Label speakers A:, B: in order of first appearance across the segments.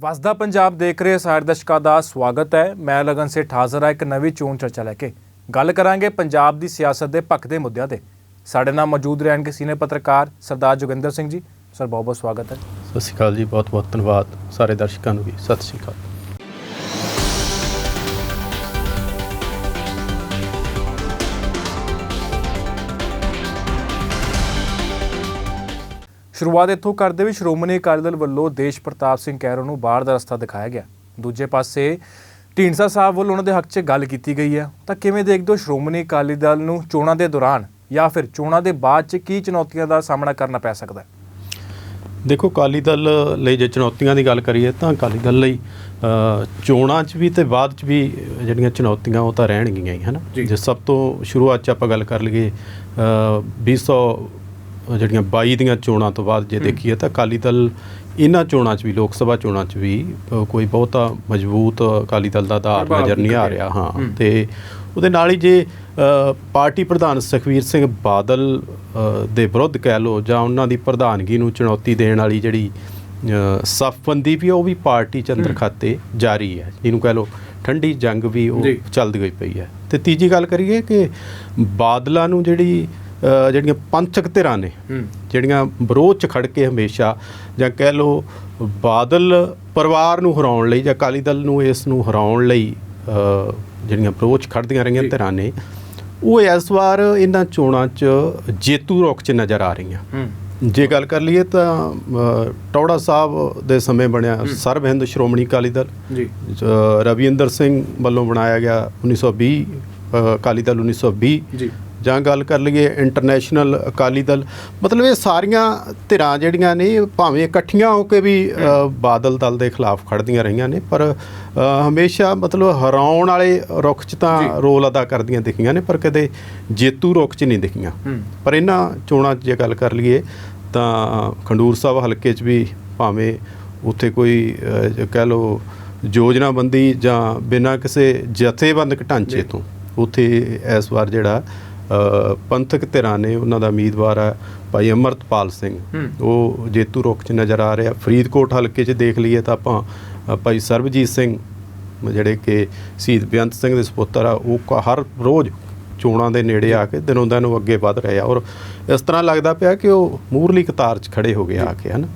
A: ਵਸਦਾ ਪੰਜਾਬ ਦੇਖ ਰਹੇ ਸਾਰੇ ਦਰਸ਼ਕਾਂ ਦਾ ਸਵਾਗਤ ਹੈ। ਮੈਂ ਲਗਨ ਸੇਠ ਹਾਜ਼ਰ ਹਾਂ ਇੱਕ ਨਵੀਂ ਚੋਣ ਚਰਚਾ ਲੈ ਕੇ। ਗੱਲ ਕਰਾਂਗੇ ਪੰਜਾਬ ਦੀ ਸਿਆਸਤ ਦੇ ਭਖਦੇ ਮੁੱਦਿਆਂ ਤੇ। ਸਾਡੇ ਨਾਲ ਮੌਜੂਦ ਰਹਿਣਗੇ ਸੀਨੀਅਰ ਪੱਤਰਕਾਰ ਸਰਦਾਰ ਜੋਗਿੰਦਰ ਸਿੰਘ ਜੀ। ਸਰ ਬਹੁਤ ਬਹੁਤ ਸਵਾਗਤ ਹੈ।
B: ਸਤਿ ਸ਼੍ਰੀ ਅਕਾਲ ਜੀ ਬਹੁਤ ਬਹੁਤ ਧੰਨਵਾਦ ਸਾਰੇ ਦਰਸ਼ਕਾਂ ਨੂੰ ਵੀ। ਸਤਿ ਸ਼੍ਰੀ ਅਕਾਲ।
A: ਸ਼ੁਰੂਆਤ ਇੱਥੋਂ ਕਰਦੇ ਵੀ ਸ਼੍ਰੋਮਣੀ ਅਕਾਲੀ ਦਲ ਵੱਲੋਂ ਦੇਸ਼ ਪ੍ਰਤਾਪ ਸਿੰਘ ਕੈਰੋ ਨੂੰ ਬਾਹਰ ਦਾ ਰਸਤਾ ਦਿਖਾਇਆ ਗਿਆ। ਦੂਜੇ ਪਾਸੇ ਢੀਂਡਸਾ ਸਾਹਿਬ ਵੱਲੋਂ ਉਹਨਾਂ ਦੇ ਹੱਕ 'ਚ ਗੱਲ ਕੀਤੀ ਗਈ ਹੈ। ਤਾਂ ਕਿਵੇਂ ਦੇਖਦੇ ਹੋ ਸ਼੍ਰੋਮਣੀ ਅਕਾਲੀ ਦਲ ਨੂੰ ਚੋਣਾਂ ਦੇ ਦੌਰਾਨ ਜਾਂ ਫਿਰ ਚੋਣਾਂ ਦੇ ਬਾਅਦ 'ਚ ਕੀ ਚੁਣੌਤੀਆਂ ਦਾ ਸਾਹਮਣਾ ਕਰਨਾ ਪੈ ਸਕਦਾ ਹੈ?
B: ਦੇਖੋ ਅਕਾਲੀ ਦਲ ਲਈ ਜੇ ਚੁਣੌਤੀਆਂ ਦੀ ਗੱਲ ਕਰੀਏ ਤਾਂ ਅਕਾਲੀ ਦਲ ਲਈ ਚੋਣਾਂ 'ਚ ਵੀ ਤੇ ਬਾਅਦ 'ਚ ਵੀ ਜਿਹੜੀਆਂ ਚੁਣੌਤੀਆਂ ਉਹ ਤਾਂ ਰਹਿਣਗੀਆਂ ਹੀ ਹਨਾ
A: ਜੀ।
B: ਸਭ ਤੋਂ ਸ਼ੁਰੂਆਤ 'ਚ ਆਪਾਂ ਗੱਲ ਕਰ ਲਈਏ ਅ, 2000 ਜਿਹੜੀਆਂ 22 ਦੀਆਂ ਚੋਣਾਂ ਤੋਂ ਬਾਅਦ ਜੇ ਦੇਖੀਏ ਤਾਂ ਅਕਾਲੀ ਦਲ ਇਹਨਾਂ ਚੋਣਾਂ 'ਚ ਵੀ ਲੋਕ ਸਭਾ ਚੋਣਾਂ 'ਚ ਵੀ ਕੋਈ ਬਹੁਤਾ ਮਜ਼ਬੂਤ ਅਕਾਲੀ ਦਲ ਦਾ ਆਧਾਰ ਨਜ਼ਰ ਨਹੀਂ ਆ ਰਿਹਾ। ਹਾਂ। ਤੇ ਉਹਦੇ ਨਾਲ ਹੀ ਜੇ ਪਾਰਟੀ ਪ੍ਰਧਾਨ ਸੁਖਵੀਰ ਸਿੰਘ ਬਾਦਲ ਦੇ ਵਿਰੁੱਧ ਕਹਿ ਲੋ ਜਾਂ ਉਹਨਾਂ ਦੀ ਪ੍ਰਧਾਨਗੀ ਨੂੰ ਚੁਣੌਤੀ ਦੇਣ ਵਾਲੀ ਜਿਹੜੀ ਸਫਬੰਦੀ ਵੀ ਉਹ ਵੀ ਪਾਰਟੀ ਚ ਅੰਦਰ ਖਾਤੇ ਜਾਰੀ ਹੈ ਜਿਹਨੂੰ ਕਹਿ ਲੋ ਠੰਡੀ ਜੰਗ ਵੀ ਉਹ। ਚੱਲਦੀ ਹੋਈ ਪਈ ਹੈ ਤੇ ਤੀਜੀ ਗੱਲ ਕਰੀਏ ਕਿ ਬਾਦਲਾਂ ਨੂੰ ਜਿਹੜੀ ਜਿਹੜੀਆਂ ਪੰਥਕ ਧਿਰਾਂ ਨੇ ਜਿਹੜੀਆਂ ਵਿਰੋਧ ਚ ਖੜ ਕੇ ਹਮੇਸ਼ਾ ਜਾਂ ਕਹਿ ਲੋ ਬਾਦਲ ਪਰਿਵਾਰ ਨੂੰ ਹਰਾਉਣ ਲਈ ਜਾਂ ਅਕਾਲੀ ਦਲ ਨੂੰ ਇਸ ਨੂੰ ਹਰਾਉਣ ਲਈ ਜਿਹੜੀਆਂ ਵਿਰੋਧ 'ਚ ਖੜਦੀਆਂ ਰਹੀਆਂ। ਧਿਰਾਂ ਨੇ ਉਹ ਇਸ ਵਾਰ ਇਹਨਾਂ ਚੋਣਾਂ 'ਚ ਜੇਤੂ ਰੁਖ 'ਚ ਨਜ਼ਰ ਆ ਰਹੀਆਂ। ਜੇ ਗੱਲ ਕਰ ਲਈਏ ਤਾਂ ਟੌੜਾ ਸਾਹਿਬ ਦੇ ਸਮੇਂ ਬਣਿਆ ਸਰਬ ਹਿੰਦ ਸ਼੍ਰੋਮਣੀ ਅਕਾਲੀ ਦਲ
A: ਜੀ।
B: ਰਵਿੰਦਰ ਸਿੰਘ ਵੱਲੋਂ ਬਣਾਇਆ ਗਿਆ 1920 ਅ, ਅਕਾਲੀ ਦਲ 1920
A: ਜੀ।
B: ਜਾਂ ਗੱਲ ਕਰ ਲਈਏ ਇੰਟਰਨੈਸ਼ਨਲ ਅਕਾਲੀ ਦਲ ਮਤਲਬ ਇਹ ਸਾਰੀਆਂ ਧਿਰਾਂ ਜਿਹੜੀਆਂ ਨੇ ਭਾਵੇਂ ਇਕੱਠੀਆਂ ਹੋ ਕੇ ਵੀ ਬਾਦਲ ਦਲ ਦੇ ਖਿਲਾਫ ਖੜਦੀਆਂ ਰਹੀਆਂ ਨੇ ਪਰ ਹਮੇਸ਼ਾ ਮਤਲਬ ਹਰਾਉਣ ਵਾਲੇ ਰੁਖ 'ਚ ਤਾਂ। ਰੋਲ ਅਦਾ ਕਰਦੀਆਂ ਦਿਖੀਆਂ ਨੇ ਪਰ ਕਦੇ ਜੇਤੂ ਰੁਖ 'ਚ ਨਹੀਂ ਦਿਖੀਆਂ ਪਰ ਇਹਨਾਂ ਚੋਣਾਂ 'ਚ ਜੇ ਗੱਲ ਕਰ ਲਈਏ ਤਾਂ ਖੰਡੂਰ ਸਾਹਿਬ ਹਲਕੇ 'ਚ ਵੀ ਭਾਵੇਂ ਉੱਥੇ ਕੋਈ ਕਹਿ ਲਓ ਯੋਜਨਾਬੰਦੀ ਜਾਂ ਬਿਨਾਂ ਕਿਸੇ ਜਥੇਬੰਦਕ ਢਾਂਚੇ। ਤੋਂ ਉੱਥੇ ਇਸ ਵਾਰ ਜਿਹੜਾ ਪੰਥਕ ਧਿਰਾਂ ਨੇ ਉਹਨਾਂ ਦਾ ਉਮੀਦਵਾਰ ਹੈ ਭਾਈ ਅਮਰਤਪਾਲ ਸਿੰਘ। ਉਹ ਜੇਤੂ ਰੁਖ 'ਚ ਨਜ਼ਰ ਆ ਰਿਹਾ। ਫਰੀਦਕੋਟ ਹਲਕੇ 'ਚ ਦੇਖ ਲਈਏ ਤਾਂ ਆਪਾਂ ਭਾਈ ਸਰਬਜੀਤ ਸਿੰਘ ਜਿਹੜੇ ਕਿ ਸ਼ਹੀਦ ਬੇਅੰਤ ਸਿੰਘ ਦੇ ਸੁਪੁੱਤਰ ਆ ਉਹ ਹਰ ਰੋਜ਼ ਚੋਣਾਂ ਦੇ ਨੇੜੇ ਆ ਕੇ ਦਿਨੋਂ ਦਿਨ ਉਹ ਅੱਗੇ ਵਧ ਰਹੇ ਆ ਔਰ ਇਸ ਤਰ੍ਹਾਂ ਲੱਗਦਾ ਪਿਆ ਕਿ ਉਹ ਮੂਰਲੀ ਕਤਾਰ 'ਚ ਖੜੇ ਹੋ ਗਏ ਆ ਕੇ ਹਨ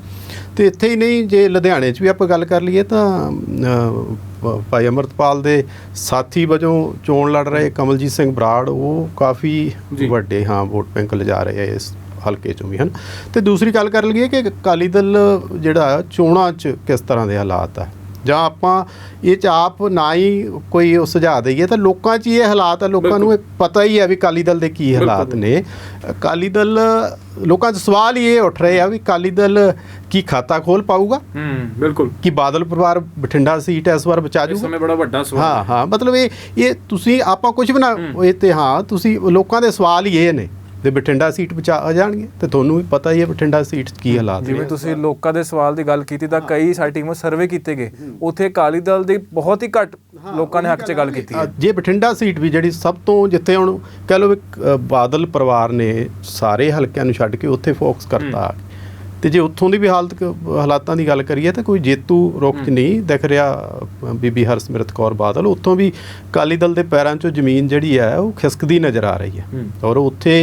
B: ਤੇ ਇੱਥੇ ਹੀ ਨਹੀਂ ਜੇ ਲੁਧਿਆਣੇ 'ਚ ਵੀ ਆਪਾਂ ਗੱਲ ਕਰ ਲਈਏ ਤਾਂ ਭਾਈ ਅਮਰਤਪਾਲ ਦੇ ਸਾਥੀ ਵਜੋਂ ਚੋਣ ਲੜ ਰਹੇ ਕਮਲਜੀਤ ਸਿੰਘ ਬਰਾੜ ਉਹ ਕਾਫੀ। ਵੱਡੇ ਹਾਂ ਵੋਟ ਬੈਂਕ ਲਿਜਾ ਰਹੇ ਆ ਇਸ ਹਲਕੇ ਚੋਂ ਵੀ ਹਨ ਤੇ ਦੂਸਰੀ ਗੱਲ ਕਰ ਲਈਏ ਕਿ ਅਕਾਲੀ ਦਲ ਜਿਹੜਾ ਚੋਣਾਂ 'ਚ ਕਿਸ ਤਰ੍ਹਾਂ ਦੇ ਹਾਲਾਤ ਆ ਜਾਂ ਆਪਾਂ ਇਹ ਚ ਆਪ ਨਾ ਹੀ ਕੋਈ ਸੁਝਾਅ ਦਈਏ ਤਾਂ ਲੋਕਾਂ 'ਚ ਇਹ ਹਾਲਾਤ ਆ ਲੋਕਾਂ ਨੂੰ ਇਹ ਪਤਾ ਹੀ ਹੈ ਵੀ ਅਕਾਲੀ ਦਲ ਦੇ ਕੀ ਹਾਲਾਤ। ਨੇ। ਅਕਾਲੀ ਦਲ ਲੋਕਾਂ 'ਚ ਸਵਾਲ ਹੀ ਇਹ ਉੱਠ ਰਹੇ ਆ ਵੀ ਅਕਾਲੀ ਦਲ ਕੀ ਖਾਤਾ ਖੋਲ ਪਾਊਗਾ?
A: ਹੂੰ ਬਿਲਕੁਲ।
B: ਕਿ ਬਾਦਲ ਪਰਿਵਾਰ ਬਠਿੰਡਾ ਸੀਟ ਇਸ ਵਾਰ ਬਚਾ
A: ਇਸ
B: ਜੂਗਾ?
A: ਸਮੇਂ ਬੜਾ ਵੱਡਾ ਸਵਾਲ
B: ਹਾਂ ਹਾਂ। ਮਤਲਬ ਇਹ ਇਹ ਤੁਸੀਂ ਆਪਾਂ ਕੁਝ ਵੀ ਨਾ। ਇਹ ਤੇ ਹਾਂ ਤੁਸੀਂ ਲੋਕਾਂ ਦੇ ਸਵਾਲ ਹੀ ਇਹ ਨੇ। ਤੇ ਬਠਿੰਡਾ ਸੀਟ ਬਚਾ ਆ ਜਾਣਗੇ ਤੇ ਤੁਹਾਨੂੰ ਵੀ ਪਤਾ ਹੀ ਹੈ ਬਠਿੰਡਾ ਸੀਟ ਕੀ ਹਾਲਾਤ ਨੇ।
A: ਜਿਵੇਂ ਤੁਸੀਂ ਲੋਕਾਂ ਦੇ ਸਵਾਲ ਦੀ ਗੱਲ ਕੀਤੀ ਤਾਂ ਕਈ ਸਾਡੀ ਟੀਮ ਸਰਵੇ ਕੀਤੇ ਗਏ। ਉੱਥੇ ਅਕਾਲੀ ਦਲ ਦੇ ਬਹੁਤ ਹੀ ਘੱਟ ਲੋਕਾਂ ਨੇ ਹੱਕ 'ਚ ਗੱਲ ਕੀਤੀ ਹੈ।
B: ਜੇ ਬਠਿੰਡਾ ਸੀਟ ਵੀ ਜਿਹੜੀ ਸਭ ਤੋਂ ਜਿੱਥੇ ਹੁਣ ਕਹ ਲਓ ਅ, ਬਾਦਲ ਪਰਿਵਾਰ ਨੇ ਸਾਰੇ ਹਲਕਿਆਂ ਨੂੰ ਛੱਡ ਕੇ ਉੱਥੇ ਫੋਕਸ ਕਰਤਾ ਤੇ ਜੇ ਉੱਥੋਂ ਦੀ ਵੀ ਹਾਲਤ ਹਾਲਾਤਾਂ ਦੀ ਗੱਲ ਕਰੀਏ ਤਾਂ ਕੋਈ ਜੇਤੂ ਰੁਖ 'ਚ ਨਹੀਂ ਦਿਖ ਰਿਹਾ ਬੀਬੀ ਹਰਸਿਮਰਤ ਕੌਰ ਬਾਦਲ। ਉੱਥੋਂ ਵੀ ਅਕਾਲੀ ਦਲ ਦੇ ਪੈਰਾਂ 'ਚੋਂ ਜ਼ਮੀਨ ਜਿਹੜੀ ਹੈ ਉਹ ਖਿਸਕਦੀ ਨਜ਼ਰ ਆ ਰਹੀ ਹੂੰ। ਔਰ ਉੱਥੇ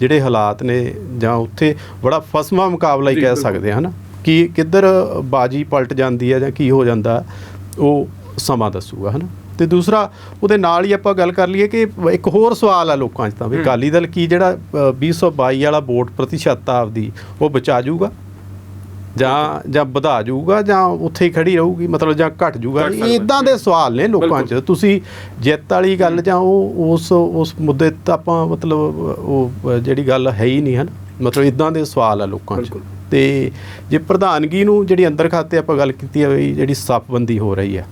B: ਜਿਹੜੇ ਹਾਲਾਤ ਨੇ ਜਾਂ ਉੱਥੇ ਬੜਾ ਫਸਵਾ ਮੁਕਾਬਲਾ ਹੀ ਕਹਿ। ਸਕਦੇ ਹਾਂ ਨਾ ਕਿ ਕਿੱਧਰ ਬਾਜੀ ਪਲਟ ਜਾਂਦੀ ਹੈ ਜਾਂ ਕੀ ਹੋ ਜਾਂਦਾ ਉਹ ਸਮਾਂ ਦੱਸੂਗਾ ਹਨਾ ਤੇ ਦੂਸਰਾ ਉਹਦੇ ਨਾਲ ਹੀ ਆਪਾਂ ਗੱਲ ਕਰ ਲਈਏ ਕਿ ਇੱਕ ਹੋਰ ਸਵਾਲ ਆ ਲੋਕਾਂ 'ਚ ਤਾਂ ਵੀ
A: ਹੂੰ।
B: ਅਕਾਲੀ ਦਲ ਕੀ ਜਿਹੜਾ ਅ, 2022 ਵਾਲਾ ਵੋਟ ਪ੍ਰਤੀਸ਼ਤ ਆਪਦੀ ਉਹ ਬਚਾ ਜਾਊਗਾ ਜਾਂ ਜਾਂ ਵਧਾ ਜਾਊਗਾ ਜਾਂ ਉੱਥੇ ਹੀ ਖੜੀ ਰਹੂਗੀ ਮਤਲਬ ਜਾਂ ਘਟ ਜਾਊਗਾ। ਇਦਾਂ ਦੇ ਸਵਾਲ ਨੇ ਲੋਕਾਂ 'ਚ। ਤੁਸੀਂ ਜਿੱਤ ਵਾਲੀ ਗੱਲ ਜਾਂ ਉਹ ਉਸ ਉਸ ਮੁੱਦੇ ਤੇ ਆਪਾਂ ਮਤਲਬ ਉਹ ਜਿਹੜੀ ਗੱਲ ਹੈ ਹੀ ਨਹੀਂ ਹਨ? ਮਤਲਬ ਇਦਾਂ ਦੇ ਸਵਾਲ ਆ ਲੋਕਾਂ 'ਚ। ਤੇ ਜੇ ਪ੍ਰਧਾਨਗੀ ਨੂੰ ਜਿਹੜੀ ਅੰਦਰ ਖਾਤੇ ਆਪਾਂ ਗੱਲ ਕੀਤੀ ਹੈ ਵੀ ਜਿਹੜੀ ਸੱਪਬੰਦੀ ਹੋ ਰਹੀ ਹੈ।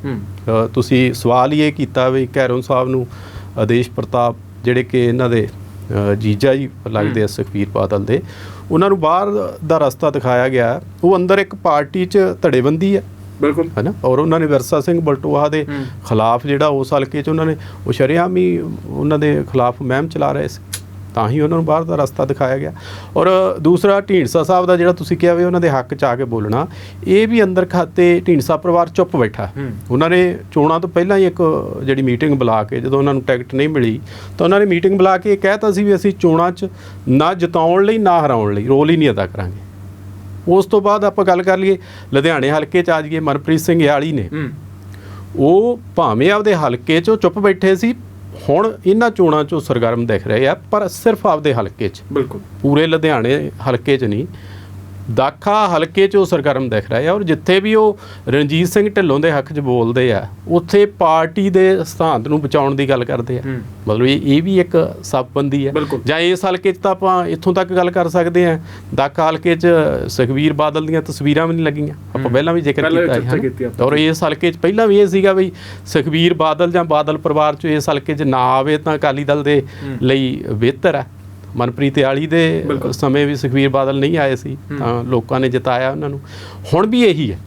B: ਤੁਸੀਂ ਸਵਾਲ ਹੀ ਇਹ ਕੀਤਾ ਵੀ ਕੈਰੋਂ ਸਾਹਿਬ ਨੂੰ ਆਦੇਸ਼ ਪ੍ਰਤਾਪ ਜਿਹੜੇ ਕਿ ਇਹਨਾਂ ਦੇ ਜੀਜਾ ਜੀ ਲੱਗਦੇ ਆ ਸੁਖਬੀਰ ਬਾਦਲ ਦੇ ਉਹਨਾਂ ਨੂੰ ਬਾਹਰ ਦਾ ਰਸਤਾ ਦਿਖਾਇਆ ਗਿਆ ਉਹ ਅੰਦਰ ਇੱਕ ਪਾਰਟੀ 'ਚ ਧੜੇਬੰਦੀ ਹੈ।
A: ਬਿਲਕੁਲ।
B: ਹੈਨਾ? ਔਰ ਉਹਨਾਂ ਨੇ ਵਿਰਸਾ ਸਿੰਘ ਬਲਟੋਹਾ ਦੇ
A: ਹੂੰ।
B: ਖਿਲਾਫ ਜਿਹੜਾ ਉਸ ਹਲਕੇ 'ਚ ਉਹਨਾਂ ਨੇ ਉਹ ਸ਼ਰੇਆਮ ਹੀ ਉਹਨਾਂ ਦੇ ਖਿਲਾਫ ਮਹਿਮ ਚਲਾ ਰਹੇ ਸੀ। ਤਾਂ ਹੀ ਉਹਨਾਂ ਨੂੰ ਬਾਹਰ ਦਾ ਰਸਤਾ ਦਿਖਾਇਆ ਗਿਆ। ਔਰ ਦੂਸਰਾ ਢੀਂਡਸਾ ਸਾਹਿਬ ਦਾ ਜਿਹੜਾ ਤੁਸੀਂ ਕਿਹਾ ਵੀ ਉਹਨਾਂ ਦੇ ਹੱਕ 'ਚ ਆ ਕੇ ਬੋਲਣਾ ਇਹ ਵੀ ਅੰਦਰ ਖਾਤੇ ਢੀਂਡਸਾ ਪਰਿਵਾਰ ਚੁੱਪ ਬੈਠਾ। ਉਹਨਾਂ ਨੇ ਚੋਣਾਂ ਤੋਂ ਪਹਿਲਾਂ ਹੀ ਇੱਕ ਜਿਹੜੀ ਮੀਟਿੰਗ ਬੁਲਾ ਕੇ ਜਦੋਂ ਉਹਨਾਂ ਨੂੰ ਟਿਕਟ ਨਹੀਂ ਮਿਲੀ ਤਾਂ ਉਹਨਾਂ ਨੇ ਮੀਟਿੰਗ ਬੁਲਾ ਕੇ ਇਹ ਕਹਿਤਾ ਸੀ ਵੀ ਅਸੀਂ ਚੋਣਾਂ 'ਚ ਨਾ ਜਿਤਾਉਣ ਲਈ ਨਾ ਹਰਾਉਣ ਲਈ ਰੋਲ ਹੀ ਨਹੀਂ ਅਦਾ ਕਰਾਂਗੇ। ਉਸ ਤੋਂ ਬਾਅਦ ਆਪਾਂ ਗੱਲ ਕਰ ਲਈਏ ਲੁਧਿਆਣੇ ਹਲਕੇ 'ਚ ਆ ਜਾਈਏ ਮਨਪ੍ਰੀਤ ਸਿੰਘ ਯਾਲੀ ਨੇ। ਉਹ ਭਾਵੇਂ ਆਪਦੇ ਹਲਕੇ 'ਚੋਂ ਚੁੱਪ ਬੈਠੇ ਸੀ ਹੁਣ ਇਹਨਾਂ ਚੋਣਾਂ 'ਚੋਂ ਸਰਗਰਮ ਦਿਖ ਰਹੇ ਆ ਪਰ ਸਿਰਫ ਆਪਦੇ ਹਲਕੇ 'ਚ।
A: ਬਿਲਕੁਲ।
B: ਪੂਰੇ ਲੁਧਿਆਣੇ ਹਲਕੇ 'ਚ ਨਹੀਂ ਦਾਖਾ ਹਲਕੇ 'ਚ ਉਹ ਸਰਗਰਮ ਦਿਖ ਰਿਹਾ ਹੈ ਔਰ ਜਿੱਥੇ ਵੀ ਉਹ ਰਣਜੀਤ ਸਿੰਘ ਢਿੱਲੋਂ ਦੇ ਹੱਕ 'ਚ ਬੋਲਦੇ ਆ ਉੱਥੇ ਪਾਰਟੀ ਦੇ ਸਿਧਾਂਤ ਨੂੰ ਬਚਾਉਣ ਦੀ ਗੱਲ ਕਰਦੇ ਆ। ਮਤਲਬ ਇਹ ਇਹ ਵੀ ਇੱਕ ਸਬਬੰਦੀ ਹੈ। ਜਾਂ ਇਸ ਹਲਕੇ 'ਚ ਤਾਂ ਆਪਾਂ ਇੱਥੋਂ ਤੱਕ ਗੱਲ ਕਰ ਸਕਦੇ ਆ ਦਾਖਾ ਹਲਕੇ 'ਚ ਸੁਖਬੀਰ ਬਾਦਲ ਦੀਆਂ ਤਸਵੀਰਾਂ ਵੀ ਨਹੀਂ ਲੱਗੀਆਂ। ਆਪਾਂ ਪਹਿਲਾਂ ਵੀ ਜ਼ਿਕਰ ਕੀਤਾ ਹੈ। ਔਰ ਇਸ ਹਲਕੇ 'ਚ ਪਹਿਲਾਂ ਵੀ ਇਹ ਸੀਗਾ ਵੀ ਸੁਖਬੀਰ ਬਾਦਲ ਜਾਂ ਬਾਦਲ ਪਰਿਵਾਰ 'ਚ ਇਸ ਹਲਕੇ 'ਚ ਨਾ ਆਵੇ ਤਾਂ ਅਕਾਲੀ ਦਲ ਦੇ ਲਈ ਬਿਹਤਰ ਹੈ। ਮਨਪ੍ਰੀਤ ਆਲੀ ਦੇ। ਸਮੇਂ ਵੀ ਸੁਖਬੀਰ ਬਾਦਲ ਨਹੀਂ ਆਏ ਸੀ ਤਾਂ ਲੋਕਾਂ ਨੇ ਜਿਤਾਇਆ ਉਹਨਾਂ ਨੂੰ। ਹੁਣ ਵੀ ਇਹੀ ਹੈ।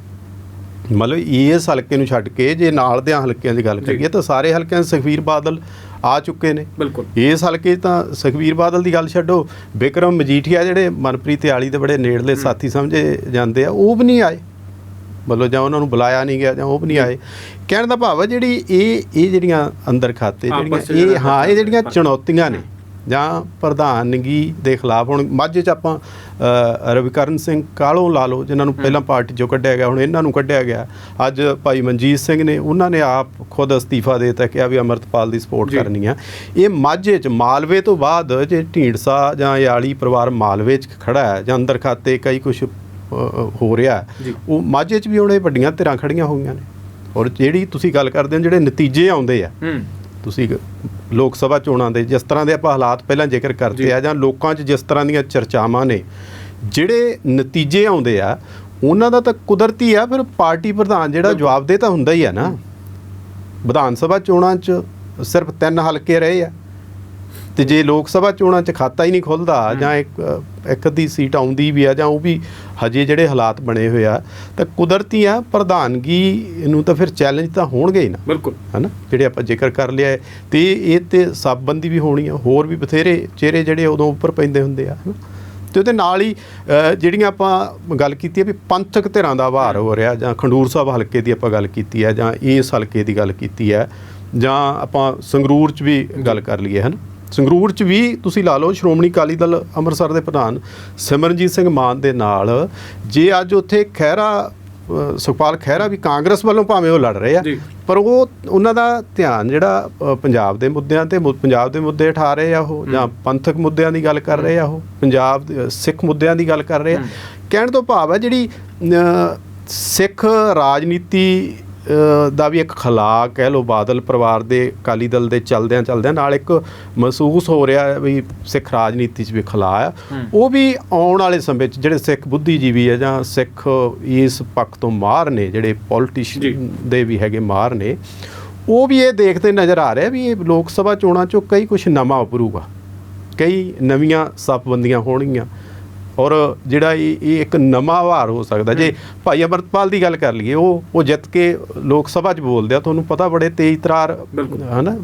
B: ਮਤਲਬ ਇਸ ਹਲਕੇ ਨੂੰ ਛੱਡ ਕੇ ਜੇ ਨਾਲ ਦੇ ਹਲਕਿਆਂ ਦੀ ਗੱਲ ਕਰੀਏ ਤਾਂ ਸਾਰੇ ਹਲਕਿਆਂ 'ਚ ਸੁਖਬੀਰ ਬਾਦਲ ਆ ਚੁੱਕੇ ਨੇ।
A: ਬਿਲਕੁਲ।
B: ਇਸ ਹਲਕੇ 'ਚ ਤਾਂ ਸੁਖਬੀਰ ਬਾਦਲ ਦੀ ਗੱਲ ਛੱਡੋ ਵਿਕਰਮ ਮਜੀਠੀਆ ਜਿਹੜੇ ਮਨਪ੍ਰੀਤ ਆਲੀ ਦੇ ਬੜੇ ਨੇੜਲੇ ਸਾਥੀ ਸਮਝੇ ਜਾਂਦੇ ਆ ਉਹ ਵੀ ਨਹੀਂ ਆਏ। ਮਤਲਬ ਜਾਂ ਉਹਨਾਂ ਨੂੰ ਬੁਲਾਇਆ ਨਹੀਂ ਗਿਆ ਜਾਂ ਉਹ ਵੀ ਨਹੀਂ ਆਏ। ਕਹਿਣ ਦਾ ਭਾਵ ਹੈ ਜਿਹੜੀ ਇਹ ਇਹ ਜਿਹੜੀਆਂ ਅੰਦਰ ਖਾਤੇ ਜਿਹੜੀਆਂ ਇਹ ਹਾਂ ਇਹ ਜਿਹੜੀਆਂ। ਚੁਣੌਤੀਆਂ ਨੇ ਜਾਂ ਪ੍ਰਧਾਨਗੀ ਦੇ ਖਿਲਾਫ। ਹੁਣ ਮਾਝੇ 'ਚ ਆਪਾਂ ਰਵਿਕਰਨ ਸਿੰਘ ਕਾਲੋਂ ਲਾ ਲਓ ਜਿਨ੍ਹਾਂ ਨੂੰ ਪਹਿਲਾਂ ਪਾਰਟੀ 'ਚੋਂ ਕੱਢਿਆ ਗਿਆ ਹੁਣ ਇਹਨਾਂ ਨੂੰ ਕੱਢਿਆ ਗਿਆ। ਅੱਜ ਭਾਈ ਮਨਜੀਤ ਸਿੰਘ ਨੇ ਉਹਨਾਂ ਨੇ ਆਪ ਖੁਦ ਅਸਤੀਫਾ ਦੇ ਦਿੱਤਾ ਕਿਹਾ ਵੀ ਅਮਰਤਪਾਲ ਦੀ ਸਪੋਰਟ। ਕਰਨੀ ਆ। ਇਹ ਮਾਝੇ 'ਚ ਮਾਲਵੇ ਤੋਂ ਬਾਅਦ ਜੇ ਢੀਂਡਸਾ ਜਾਂ ਯਾਲੀ ਪਰਿਵਾਰ ਮਾਲਵੇ 'ਚ ਖੜਾ ਹੈ ਜਾਂ ਅੰਦਰ ਖਾਤੇ ਕਈ ਕੁਝ ਹੋ ਰਿਹਾ। ਉਹ ਮਾਝੇ 'ਚ ਵੀ ਹੁਣ ਇਹ ਵੱਡੀਆਂ ਧਿਰਾਂ ਖੜੀਆਂ ਹੋਈਆਂ ਨੇ। ਔਰ ਜਿਹੜੀ ਤੁਸੀਂ ਗੱਲ ਕਰਦੇ ਹੋ ਜਿਹੜੇ ਨਤੀਜੇ ਆਉਂਦੇ ਆ
A: ਹੂੰ।
B: ਤੁਸੀਂ ਲੋਕ ਸਭਾ ਚੋਣਾਂ ਦੇ ਜਿਸ ਤਰ੍ਹਾਂ ਦੇ ਆਪਾਂ ਹਾਲਾਤ ਪਹਿਲਾਂ ਜ਼ਿਕਰ। ਕਰਦੇ ਆ ਜਾਂ ਲੋਕਾਂ 'ਚ ਜਿਸ ਤਰ੍ਹਾਂ ਦੀਆਂ ਚਰਚਾਵਾਂ ਨੇ ਜਿਹੜੇ ਨਤੀਜੇ ਆਉਂਦੇ ਆ ਉਹਨਾਂ ਦਾ ਤਾਂ ਕੁਦਰਤੀ ਆ ਫਿਰ ਪਾਰਟੀ ਪ੍ਰਧਾਨ ਜਿਹੜਾ ਜਵਾਬਦੇਹ ਤਾਂ ਹੁੰਦਾ ਹੀ ਆ ਨਾ। ਵਿਧਾਨ ਸਭਾ ਚੋਣਾਂ 'ਚ ਸਿਰਫ ਤਿੰਨ ਹਲਕੇ ਰਹੇ ਆ। ਤੇ ਜੇ ਲੋਕ ਸਭਾ ਚੋਣਾਂ 'ਚ ਖਾਤਾ ਹੀ ਨਹੀਂ ਖੁੱਲਦਾ ਜਾਂ ਇੱਕ ਇੱਕ ਅੱਧੀ ਸੀਟ ਆਉਂਦੀ ਵੀ ਆ ਜਾਂ ਉਹ ਵੀ ਹਜੇ ਜਿਹੜੇ ਹਾਲਾਤ ਬਣੇ ਹੋਏ ਆ ਤਾਂ ਕੁਦਰਤੀ ਆ ਪ੍ਰਧਾਨਗੀ ਨੂੰ ਤਾਂ ਫਿਰ ਚੈਲੰਜ ਤਾਂ ਹੋਣਗੇ ਹੀ ਨਾ।
A: ਬਿਲਕੁਲ।
B: ਹਨਾ? ਜਿਹੜੇ ਆਪਾਂ ਜ਼ਿਕਰ ਕਰ ਲਿਆ ਤੇ ਇਹ ਤੇ ਸਾਬਬੰਦੀ ਵੀ ਹੋਣੀ ਆ ਹੋਰ ਵੀ ਬਥੇਰੇ ਚਿਹਰੇ ਜਿਹੜੇ ਉਦੋਂ ਉੱਪਰ ਪੈਂਦੇ ਹੁੰਦੇ ਆ ਹਨਾ? ਤੇ ਉਹਦੇ ਨਾਲ ਹੀ ਜਿਹੜੀਆਂ ਆਪਾਂ ਗੱਲ ਕੀਤੀ ਹੈ ਵੀ ਪੰਥਕ ਧਿਰਾਂ ਦਾ ਵਾਰ ਹੋ। ਰਿਹਾ ਜਾਂ ਖੰਡੂਰ ਸਾਹਿਬ ਹਲਕੇ ਦੀ ਆਪਾਂ ਗੱਲ ਕੀਤੀ ਹੈ ਜਾਂ ਇਸ ਹਲਕੇ ਦੀ ਗੱਲ ਕੀਤੀ ਹੈ ਜਾਂ ਆਪਾਂ ਸੰਗਰੂਰ 'ਚ ਵੀ ਗੱਲ ਕਰ ਲਈਏ ਹਨ? ਸੰਗਰੂਰ 'ਚ ਵੀ ਤੁਸੀਂ ਲਾ ਲਓ ਸ਼੍ਰੋਮਣੀ ਅਕਾਲੀ ਦਲ ਅੰਮ੍ਰਿਤਸਰ ਦੇ ਪ੍ਰਧਾਨ ਸਿਮਰਨਜੀਤ ਸਿੰਘ ਮਾਨ ਦੇ ਨਾਲ ਜੇ ਅੱਜ ਉੱਥੇ ਖਹਿਰਾ ਸੁਖਪਾਲ ਖਹਿਰਾ ਵੀ ਕਾਂਗਰਸ ਵੱਲੋਂ ਭਾਵੇਂ ਉਹ ਲੜ ਰਹੇ ਆ। ਪਰ ਉਹ ਉਹਨਾਂ ਦਾ ਧਿਆਨ ਜਿਹੜਾ ਪੰਜਾਬ ਦੇ ਮੁੱਦਿਆਂ ਤੇ ਪੰਜਾਬ ਦੇ ਮੁੱਦੇ ਉਠਾ ਰਹੇ ਆ ਉਹ ਜਾਂ ਪੰਥਕ ਮੁੱਦਿਆਂ ਦੀ ਗੱਲ ਕਰ ਰਹੇ ਆ ਉਹ ਪੰਜਾਬ ਸਿੱਖ ਮੁੱਦਿਆਂ ਦੀ ਗੱਲ ਕਰ ਰਹੇ ਆ ਕਹਿਣ ਤੋਂ ਭਾਵ ਹੈ ਜਿਹੜੀ ਸਿੱਖ ਰਾਜਨੀਤੀ ਦਾ ਵੀ ਇੱਕ ਖਲਾ ਕਹਿ ਲੋ ਬਾਦਲ ਪਰਿਵਾਰ ਦੇ ਅਕਾਲੀ ਦਲ ਦੇ ਚਲਦਿਆਂ ਚਲਦਿਆਂ ਨਾਲ ਇੱਕ ਮਹਿਸੂਸ ਹੋ ਰਿਹਾ ਵੀ ਸਿੱਖ ਰਾਜਨੀਤੀ 'ਚ ਵੀ ਖਲਾ ਆ। ਉਹ ਵੀ ਆਉਣ ਵਾਲੇ ਸਮੇਂ 'ਚ ਜਿਹੜੇ ਸਿੱਖ ਬੁੱਧੀਜੀਵੀ ਹੈ ਜਾਂ ਸਿੱਖ ਇਸ ਪੱਖ ਤੋਂ ਮਾਰ ਨੇ ਜਿਹੜੇ। ਪੋਲੀਟੀਸ਼ੀਅਨ ਦੇ ਵੀ ਹੈਗੇ ਮਾਰ ਨੇ ਉਹ ਵੀ ਇਹ ਦੇਖਦੇ ਨਜ਼ਰ ਆ ਰਿਹਾ ਵੀ ਇਹ ਲੋਕ ਸਭਾ ਚੋਣਾਂ 'ਚੋਂ ਕਈ ਕੁਝ ਨਵਾਂ ਉੱਭਰੂਗਾ। ਕਈ ਨਵੀਆਂ ਸੱਪਬੰਦੀਆਂ ਹੋਣਗੀਆਂ। ਔਰ ਜਿਹੜਾ ਇਹ ਇੱਕ ਨਵਾਂ ਵਾਰ ਹੋ ਸਕਦਾ। ਜੇ ਭਾਈ ਅਮਰਤਪਾਲ ਦੀ ਗੱਲ ਕਰ ਲਈਏ ਉਹ ਉਹ ਜਿੱਤ ਕੇ ਲੋਕ ਸਭਾ 'ਚ ਬੋਲਦੇ ਆ ਤੁਹਾਨੂੰ ਪਤਾ ਬੜੇ ਤੇਜ਼ ਤਰਾਰ। ਹਨਾ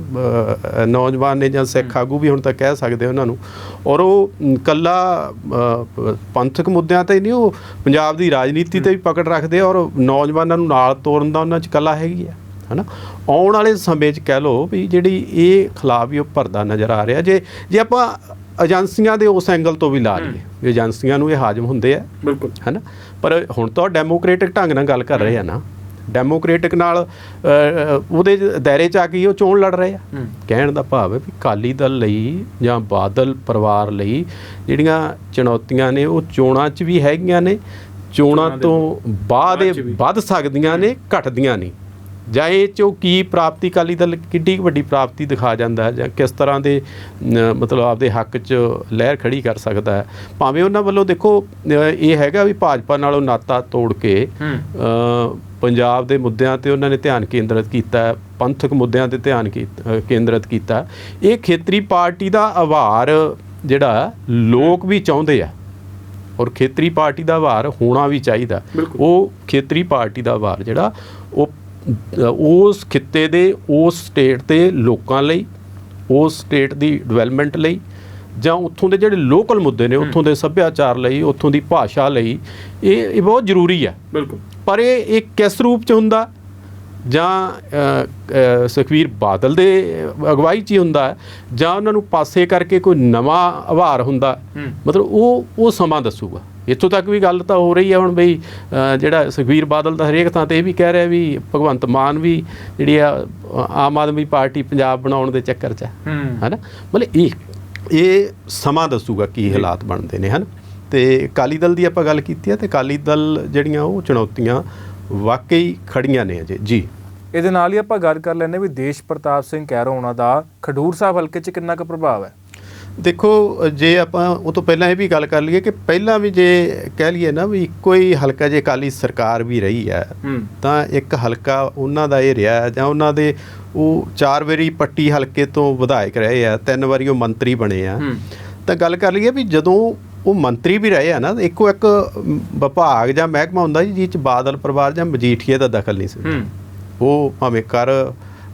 B: ਨੌਜਵਾਨ ਨੇ ਜਾਂ ਸਿੱਖ ਆਗੂ ਵੀ ਹੁਣ ਤਾਂ ਕਹਿ ਸਕਦੇ ਉਹਨਾਂ ਨੂੰ। ਔਰ ਉਹ ਕੱਲਾ ਪੰਥਕ ਮੁੱਦਿਆਂ ਤੇ ਨਹੀਂ ਉਹ ਪੰਜਾਬ ਦੀ ਰਾਜਨੀਤੀ ਤੇ ਵੀ ਪਕੜ ਰੱਖਦੇ ਔਰ ਨੌਜਵਾਨਾਂ ਨੂੰ ਨਾਲ ਤੋਰਨ ਦਾ ਉਹਨਾਂ 'ਚ ਕੱਲਾ ਹੈਗੀ ਆ ਹਨਾ। ਆਉਣ ਵਾਲੇ ਸਮੇਂ 'ਚ ਕਹਿ ਲਓ ਵੀ ਜਿਹੜੀ ਇਹ ਖਿਲਾਫ ਵੀ ਉਹ ਭਰਦਾ ਨਜ਼ਰ ਆ ਰਿਹਾ। ਜੇ ਜੇ ਆਪਾਂ ਏਜੰਸੀਆਂ ਦੇ ਉਸ ਐਂਗਲ ਤੋਂ ਵੀ ਲਾ ਲਈਏ। ਏਜੰਸੀਆਂ ਨੂੰ ਇਹ ਹਾਜ਼ਮ ਹੁੰਦੇ ਆ।
A: ਬਿਲਕੁਲ।
B: ਹੈਨਾ? ਪਰ ਹੁਣ ਤਾਂ ਡੈਮੋਕ੍ਰੈਟਿਕ ਢੰਗ ਨਾਲ ਗੱਲ ਕਰ ਰਹੇ ਆ ਨਾ। ਡੈਮੋਕ੍ਰੈਟਿਕ ਨਾਲ ਉਹਦੇ ਦਾਇਰੇ ਚ ਆ ਕੇ ਉਹ ਚੋਣ ਲੜ ਰਹੇ ਆ। ਕਹਿਣ ਦਾ ਭਾਵ ਹੈ ਵੀ ਕਾਲੀ ਦਲ ਲਈ ਜਾਂ ਬਾਦਲ ਪਰਿਵਾਰ ਲਈ ਜਿਹੜੀਆਂ ਚੁਣੌਤੀਆਂ ਨੇ ਉਹ ਚੋਣਾਂ 'ਚ ਵੀ ਹੈਗੀਆਂ ਨੇ। ਚੋਣਾਂ ਤੋਂ ਬਾਅਦ ਇਹ। ਵੱਧ ਸਕਦੀਆਂ ਨੇ ਘਟਦੀਆਂ ਨਹੀਂ। ਜਾਂ ਇਹ ਚੋਂ ਕੀ ਪ੍ਰਾਪਤੀ ਅਕਾਲੀ ਦਲ ਕਿੱਡੀ ਵੱਡੀ ਪ੍ਰਾਪਤੀ ਦਿਖਾ ਜਾਂਦਾ ਹੈ ਜਾਂ ਕਿਸ ਤਰ੍ਹਾਂ ਦੇ ਮਤਲਬ ਆਪਦੇ ਹੱਕ 'ਚ ਲਹਿਰ ਖੜੀ ਕਰ ਸਕਦਾ ਹੈ। ਭਾਵੇਂ ਉਹਨਾਂ ਵੱਲੋਂ ਦੇਖੋ ਇਹ ਹੈਗਾ ਵੀ ਭਾਜਪਾ ਨਾਲੋਂ ਨਾਤਾ ਤੋੜ ਕੇ ਪੰਜਾਬ ਦੇ ਮੁੱਦਿਆਂ ਤੇ ਉਹਨਾਂ ਨੇ ਧਿਆਨ ਕੇਂਦਰਿਤ ਕੀਤਾ ਪੰਥਕ ਮੁੱਦਿਆਂ ਤੇ ਧਿਆਨ ਕੇਂਦਰਿਤ ਕੀਤਾ ਇਹ ਖੇਤਰੀ ਪਾਰਟੀ ਦਾ ਆਭਾਰ ਜਿਹੜਾ ਲੋਕ ਵੀ ਚਾਹੁੰਦੇ ਆ। ਔਰ ਖੇਤਰੀ ਪਾਰਟੀ ਦਾ ਆਭਾਰ ਹੋਣਾ ਵੀ ਚਾਹੀਦਾ। ਉਹ ਖੇਤਰੀ ਪਾਰਟੀ ਦਾ ਆਭਾਰ ਜਿਹੜਾ ਉਹ ਉਸ ਖਿੱਤੇ ਦੇ ਉਸ ਸਟੇਟ ਦੇ ਲੋਕਾਂ ਲਈ ਉਸ ਸਟੇਟ ਦੀ ਡਿਵੈਲਪਮੈਂਟ ਲਈ ਜਾਂ ਉੱਥੋਂ ਦੇ ਜਿਹੜੇ ਲੋਕਲ ਮੁੱਦੇ ਨੇ ਉੱਥੋਂ ਦੇ ਸੱਭਿਆਚਾਰ ਲਈ ਉੱਥੋਂ ਦੀ ਭਾਸ਼ਾ ਲਈ ਇਹ ਇਹ ਬਹੁਤ ਜ਼ਰੂਰੀ ਹੈ।
A: ਬਿਲਕੁਲ।
B: ਪਰ ਇਹ ਇਹ ਕਿਸ ਰੂਪ ਚ ਹੁੰਦਾ? ਜਾਂ ਸੁਖਬੀਰ ਬਾਦਲ ਦੇ ਅਗਵਾਈ ਚ ਹੀ ਹੁੰਦਾ ਜਾਂ ਉਹਨਾਂ ਨੂੰ ਪਾਸੇ ਕਰਕੇ ਕੋਈ ਨਵਾਂ ਆਭਾਰ ਹੁੰਦਾ। ਮਤਲਬ ਉਹ ਉਹ ਸਮਾਂ ਦੱਸੂਗਾ। ਇੱਥੋਂ ਤੱਕ ਵੀ ਗੱਲ ਤਾਂ ਹੋ ਰਹੀ ਹੈ ਹੁਣ ਬਈ ਜਿਹੜਾ ਸੁਖਬੀਰ ਬਾਦਲ ਦਾ ਹਰੇਕ ਥਾਂ ਤੇ ਇਹ ਵੀ ਕਹਿ ਰਿਹਾ ਵੀ ਭਗਵੰਤ ਮਾਨ ਵੀ ਜਿਹੜੀ ਆ ਆਮ ਆਦਮੀ ਪਾਰਟੀ ਪੰਜਾਬ ਬਣਾਉਣ ਦੇ ਚੱਕਰ 'ਚ ਹੈ। ਹੈਨਾ? ਮਤਲਬ ਇਹ ਇਹ ਸਮਾਂ ਦੱਸੂਗਾ ਕੀ ਹਾਲਾਤ ਬਣਦੇ ਨੇ ਹਨ? ਤੇ ਅਕਾਲੀ ਦਲ ਦੀ ਆਪਾਂ ਗੱਲ ਕੀਤੀ ਹੈ ਤੇ ਅਕਾਲੀ ਦਲ ਜਿਹੜੀਆਂ ਉਹ ਚੁਣੌਤੀਆਂ ਵਾਕਈ ਖੜੀਆਂ ਨੇ ਅਜੇ। ਜੀ।
A: ਇਹਦੇ ਨਾਲ ਹੀ ਆਪਾਂ ਗੱਲ ਕਰ ਲੈਂਦੇ ਵੀ ਦੇਸ਼ ਪ੍ਰਤਾਪ ਸਿੰਘ ਕੈਰੋ ਉਹਨਾਂ ਦਾ ਖਡੂਰ ਸਾਹਿਬ ਹਲਕੇ 'ਚ ਕਿੰਨਾ ਕੁ ਪ੍ਰਭਾਵ ਹੈ?
B: ਦੇਖੋ ਜੇ ਆਪਾਂ ਉਹ ਤੋਂ ਪਹਿਲਾਂ ਇਹ ਵੀ ਗੱਲ ਕਰ ਲਈਏ ਕਿ ਪਹਿਲਾਂ ਵੀ ਜੇ ਕਹਿ ਲਈਏ ਨਾ ਵੀ ਇੱਕੋ ਹੀ ਹਲਕਾ ਜੇ ਅਕਾਲੀ ਸਰਕਾਰ ਵੀ ਰਹੀ ਹੈ ਤਾਂ ਇੱਕ ਹਲਕਾ ਉਹਨਾਂ ਦਾ ਇਹ ਰਿਹਾ ਜਾਂ ਉਹਨਾਂ ਦੇ ਉਹ ਚਾਰ ਵਾਰੀ ਪੱਟੀ ਹਲਕੇ ਤੋਂ ਵਿਧਾਇਕ ਰਹੇ ਆ ਤਿੰਨ ਵਾਰੀ ਉਹ ਮੰਤਰੀ ਬਣੇ ਆ। ਤਾਂ ਗੱਲ ਕਰ ਲਈਏ ਵੀ ਜਦੋਂ ਉਹ ਮੰਤਰੀ ਵੀ ਰਹੇ ਆ ਨਾ ਇੱਕੋ ਇੱਕ ਵਿਭਾਗ ਜਾਂ ਮਹਿਕਮਾ ਹੁੰਦਾ ਜੀ ਜਿਹ ਚ ਬਾਦਲ ਪਰਿਵਾਰ ਜਾਂ ਮਜੀਠੀਆ ਦਾ ਦਖਲ ਨਹੀਂ ਸੀ ਉਹ ਭਾਵੇਂ ਕਰ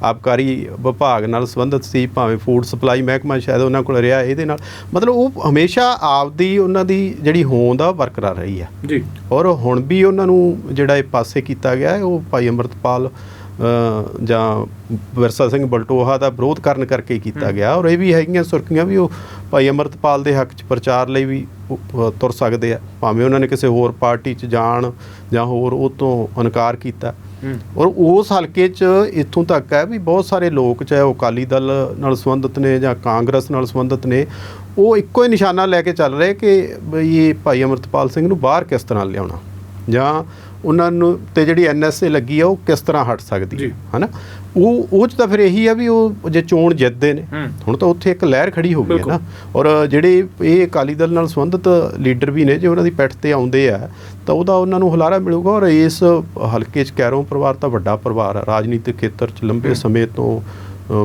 B: ਆਬਕਾਰੀ ਵਿਭਾਗ ਨਾਲ ਸੰਬੰਧਿਤ ਸੀ ਭਾਵੇਂ ਫੂਡ ਸਪਲਾਈ ਮਹਿਕਮਾ ਸ਼ਾਇਦ ਉਹਨਾਂ ਕੋਲ ਰਿਹਾ ਇਹਦੇ ਨਾਲ। ਮਤਲਬ ਉਹ ਹਮੇਸ਼ਾ ਆਪਦੀ ਉਹਨਾਂ ਦੀ ਜਿਹੜੀ ਹੋਂਦ ਆ ਬਰਕਰਾਰ ਰਹੀ ਆ।
A: ਜੀ।
B: ਔਰ ਹੁਣ ਵੀ ਉਹਨਾਂ ਨੂੰ ਜਿਹੜਾ ਇਹ ਪਾਸੇ ਕੀਤਾ ਗਿਆ ਹੈ ਉਹ ਭਾਈ ਅੰਮ੍ਰਿਤਪਾਲ ਜਾਂ ਵਿਰਸਾ ਸਿੰਘ ਬਲਟੋਹਾ ਦਾ ਵਿਰੋਧ ਕਰਨ ਕਰਕੇ ਕੀਤਾ ਗਿਆ। ਔਰ ਇਹ ਵੀ ਹੈਗੀਆਂ ਸੁਰਖੀਆਂ ਵੀ ਉਹ ਭਾਈ ਅੰਮ੍ਰਿਤਪਾਲ ਦੇ ਹੱਕ 'ਚ ਪ੍ਰਚਾਰ ਲਈ ਵੀ ਤੁਰ ਸਕਦੇ ਆ। ਭਾਵੇਂ ਉਹਨਾਂ ਨੇ ਕਿਸੇ ਹੋਰ ਪਾਰਟੀ 'ਚ ਜਾਣ ਜਾਂ ਹੋਰ ਉਹ ਤੋਂ ਇਨਕਾਰ ਕੀਤਾ। ਔਰ ਉਸ ਹਲਕੇ 'ਚ ਇੱਥੋਂ ਤੱਕ ਹੈ ਵੀ ਬਹੁਤ ਸਾਰੇ ਲੋਕ, ਚਾਹੇ ਉਹ ਅਕਾਲੀ ਦਲ ਨਾਲ ਸੰਬੰਧਿਤ ਨੇ ਜਾਂ ਕਾਂਗਰਸ ਨਾਲ ਸੰਬੰਧਿਤ ਨੇ, ਉਹ ਇੱਕੋ ਹੀ ਨਿਸ਼ਾਨਾ ਲੈ ਕੇ ਚੱਲ ਰਹੇ ਕਿ ਬਈ ਇਹ ਭਾਈ ਅਮਰਤਪਾਲ ਸਿੰਘ ਨੂੰ ਬਾਹਰ ਕਿਸ ਤਰ੍ਹਾਂ ਲਿਆਉਣਾ ਜਾਂ ਉਹਨਾਂ ਨੂੰ ਤੇ ਜਿਹੜੀ ਐਨਐਸਏ ਲੱਗੀ ਆ ਉਹ ਕਿਸ ਤਰ੍ਹਾਂ ਹਟ ਸਕਦੀ। ਹੈ ਹਨਾ ਉਹ ਉਹ 'ਚ ਤਾਂ ਫਿਰ ਇਹੀ ਆ ਵੀ ਉਹ ਜੇ ਚੋਣ ਜਿੱਤਦੇ ਨੇ। ਹੁਣ ਤਾਂ ਉੱਥੇ ਇੱਕ ਲਹਿਰ ਖੜੀ ਹੋ ਗਈ ਹੈ। ਨਾ ਔਰ ਜਿਹੜੇ ਇਹ ਅਕਾਲੀ ਦਲ ਨਾਲ ਸੰਬੰਧਿਤ ਲੀਡਰ ਵੀ ਨੇ ਜੇ ਉਹਨਾਂ ਦੀ ਪਿੱਠ ਤੇ ਆਉਂਦੇ ਆ ਤਾਂ ਉਹਦਾ ਉਹਨਾਂ ਨੂੰ ਹੁਲਾਰਾ ਮਿਲੂਗਾ ਔਰ ਇਸ ਹਲਕੇ 'ਚ ਕੈਰੋਂ ਪਰਿਵਾਰ ਤਾਂ ਵੱਡਾ ਪਰਿਵਾਰ ਹੈ ਰਾਜਨੀਤਿਕ ਖੇਤਰ 'ਚ ਲੰਬੇ ਸਮੇਂ ਤੋਂ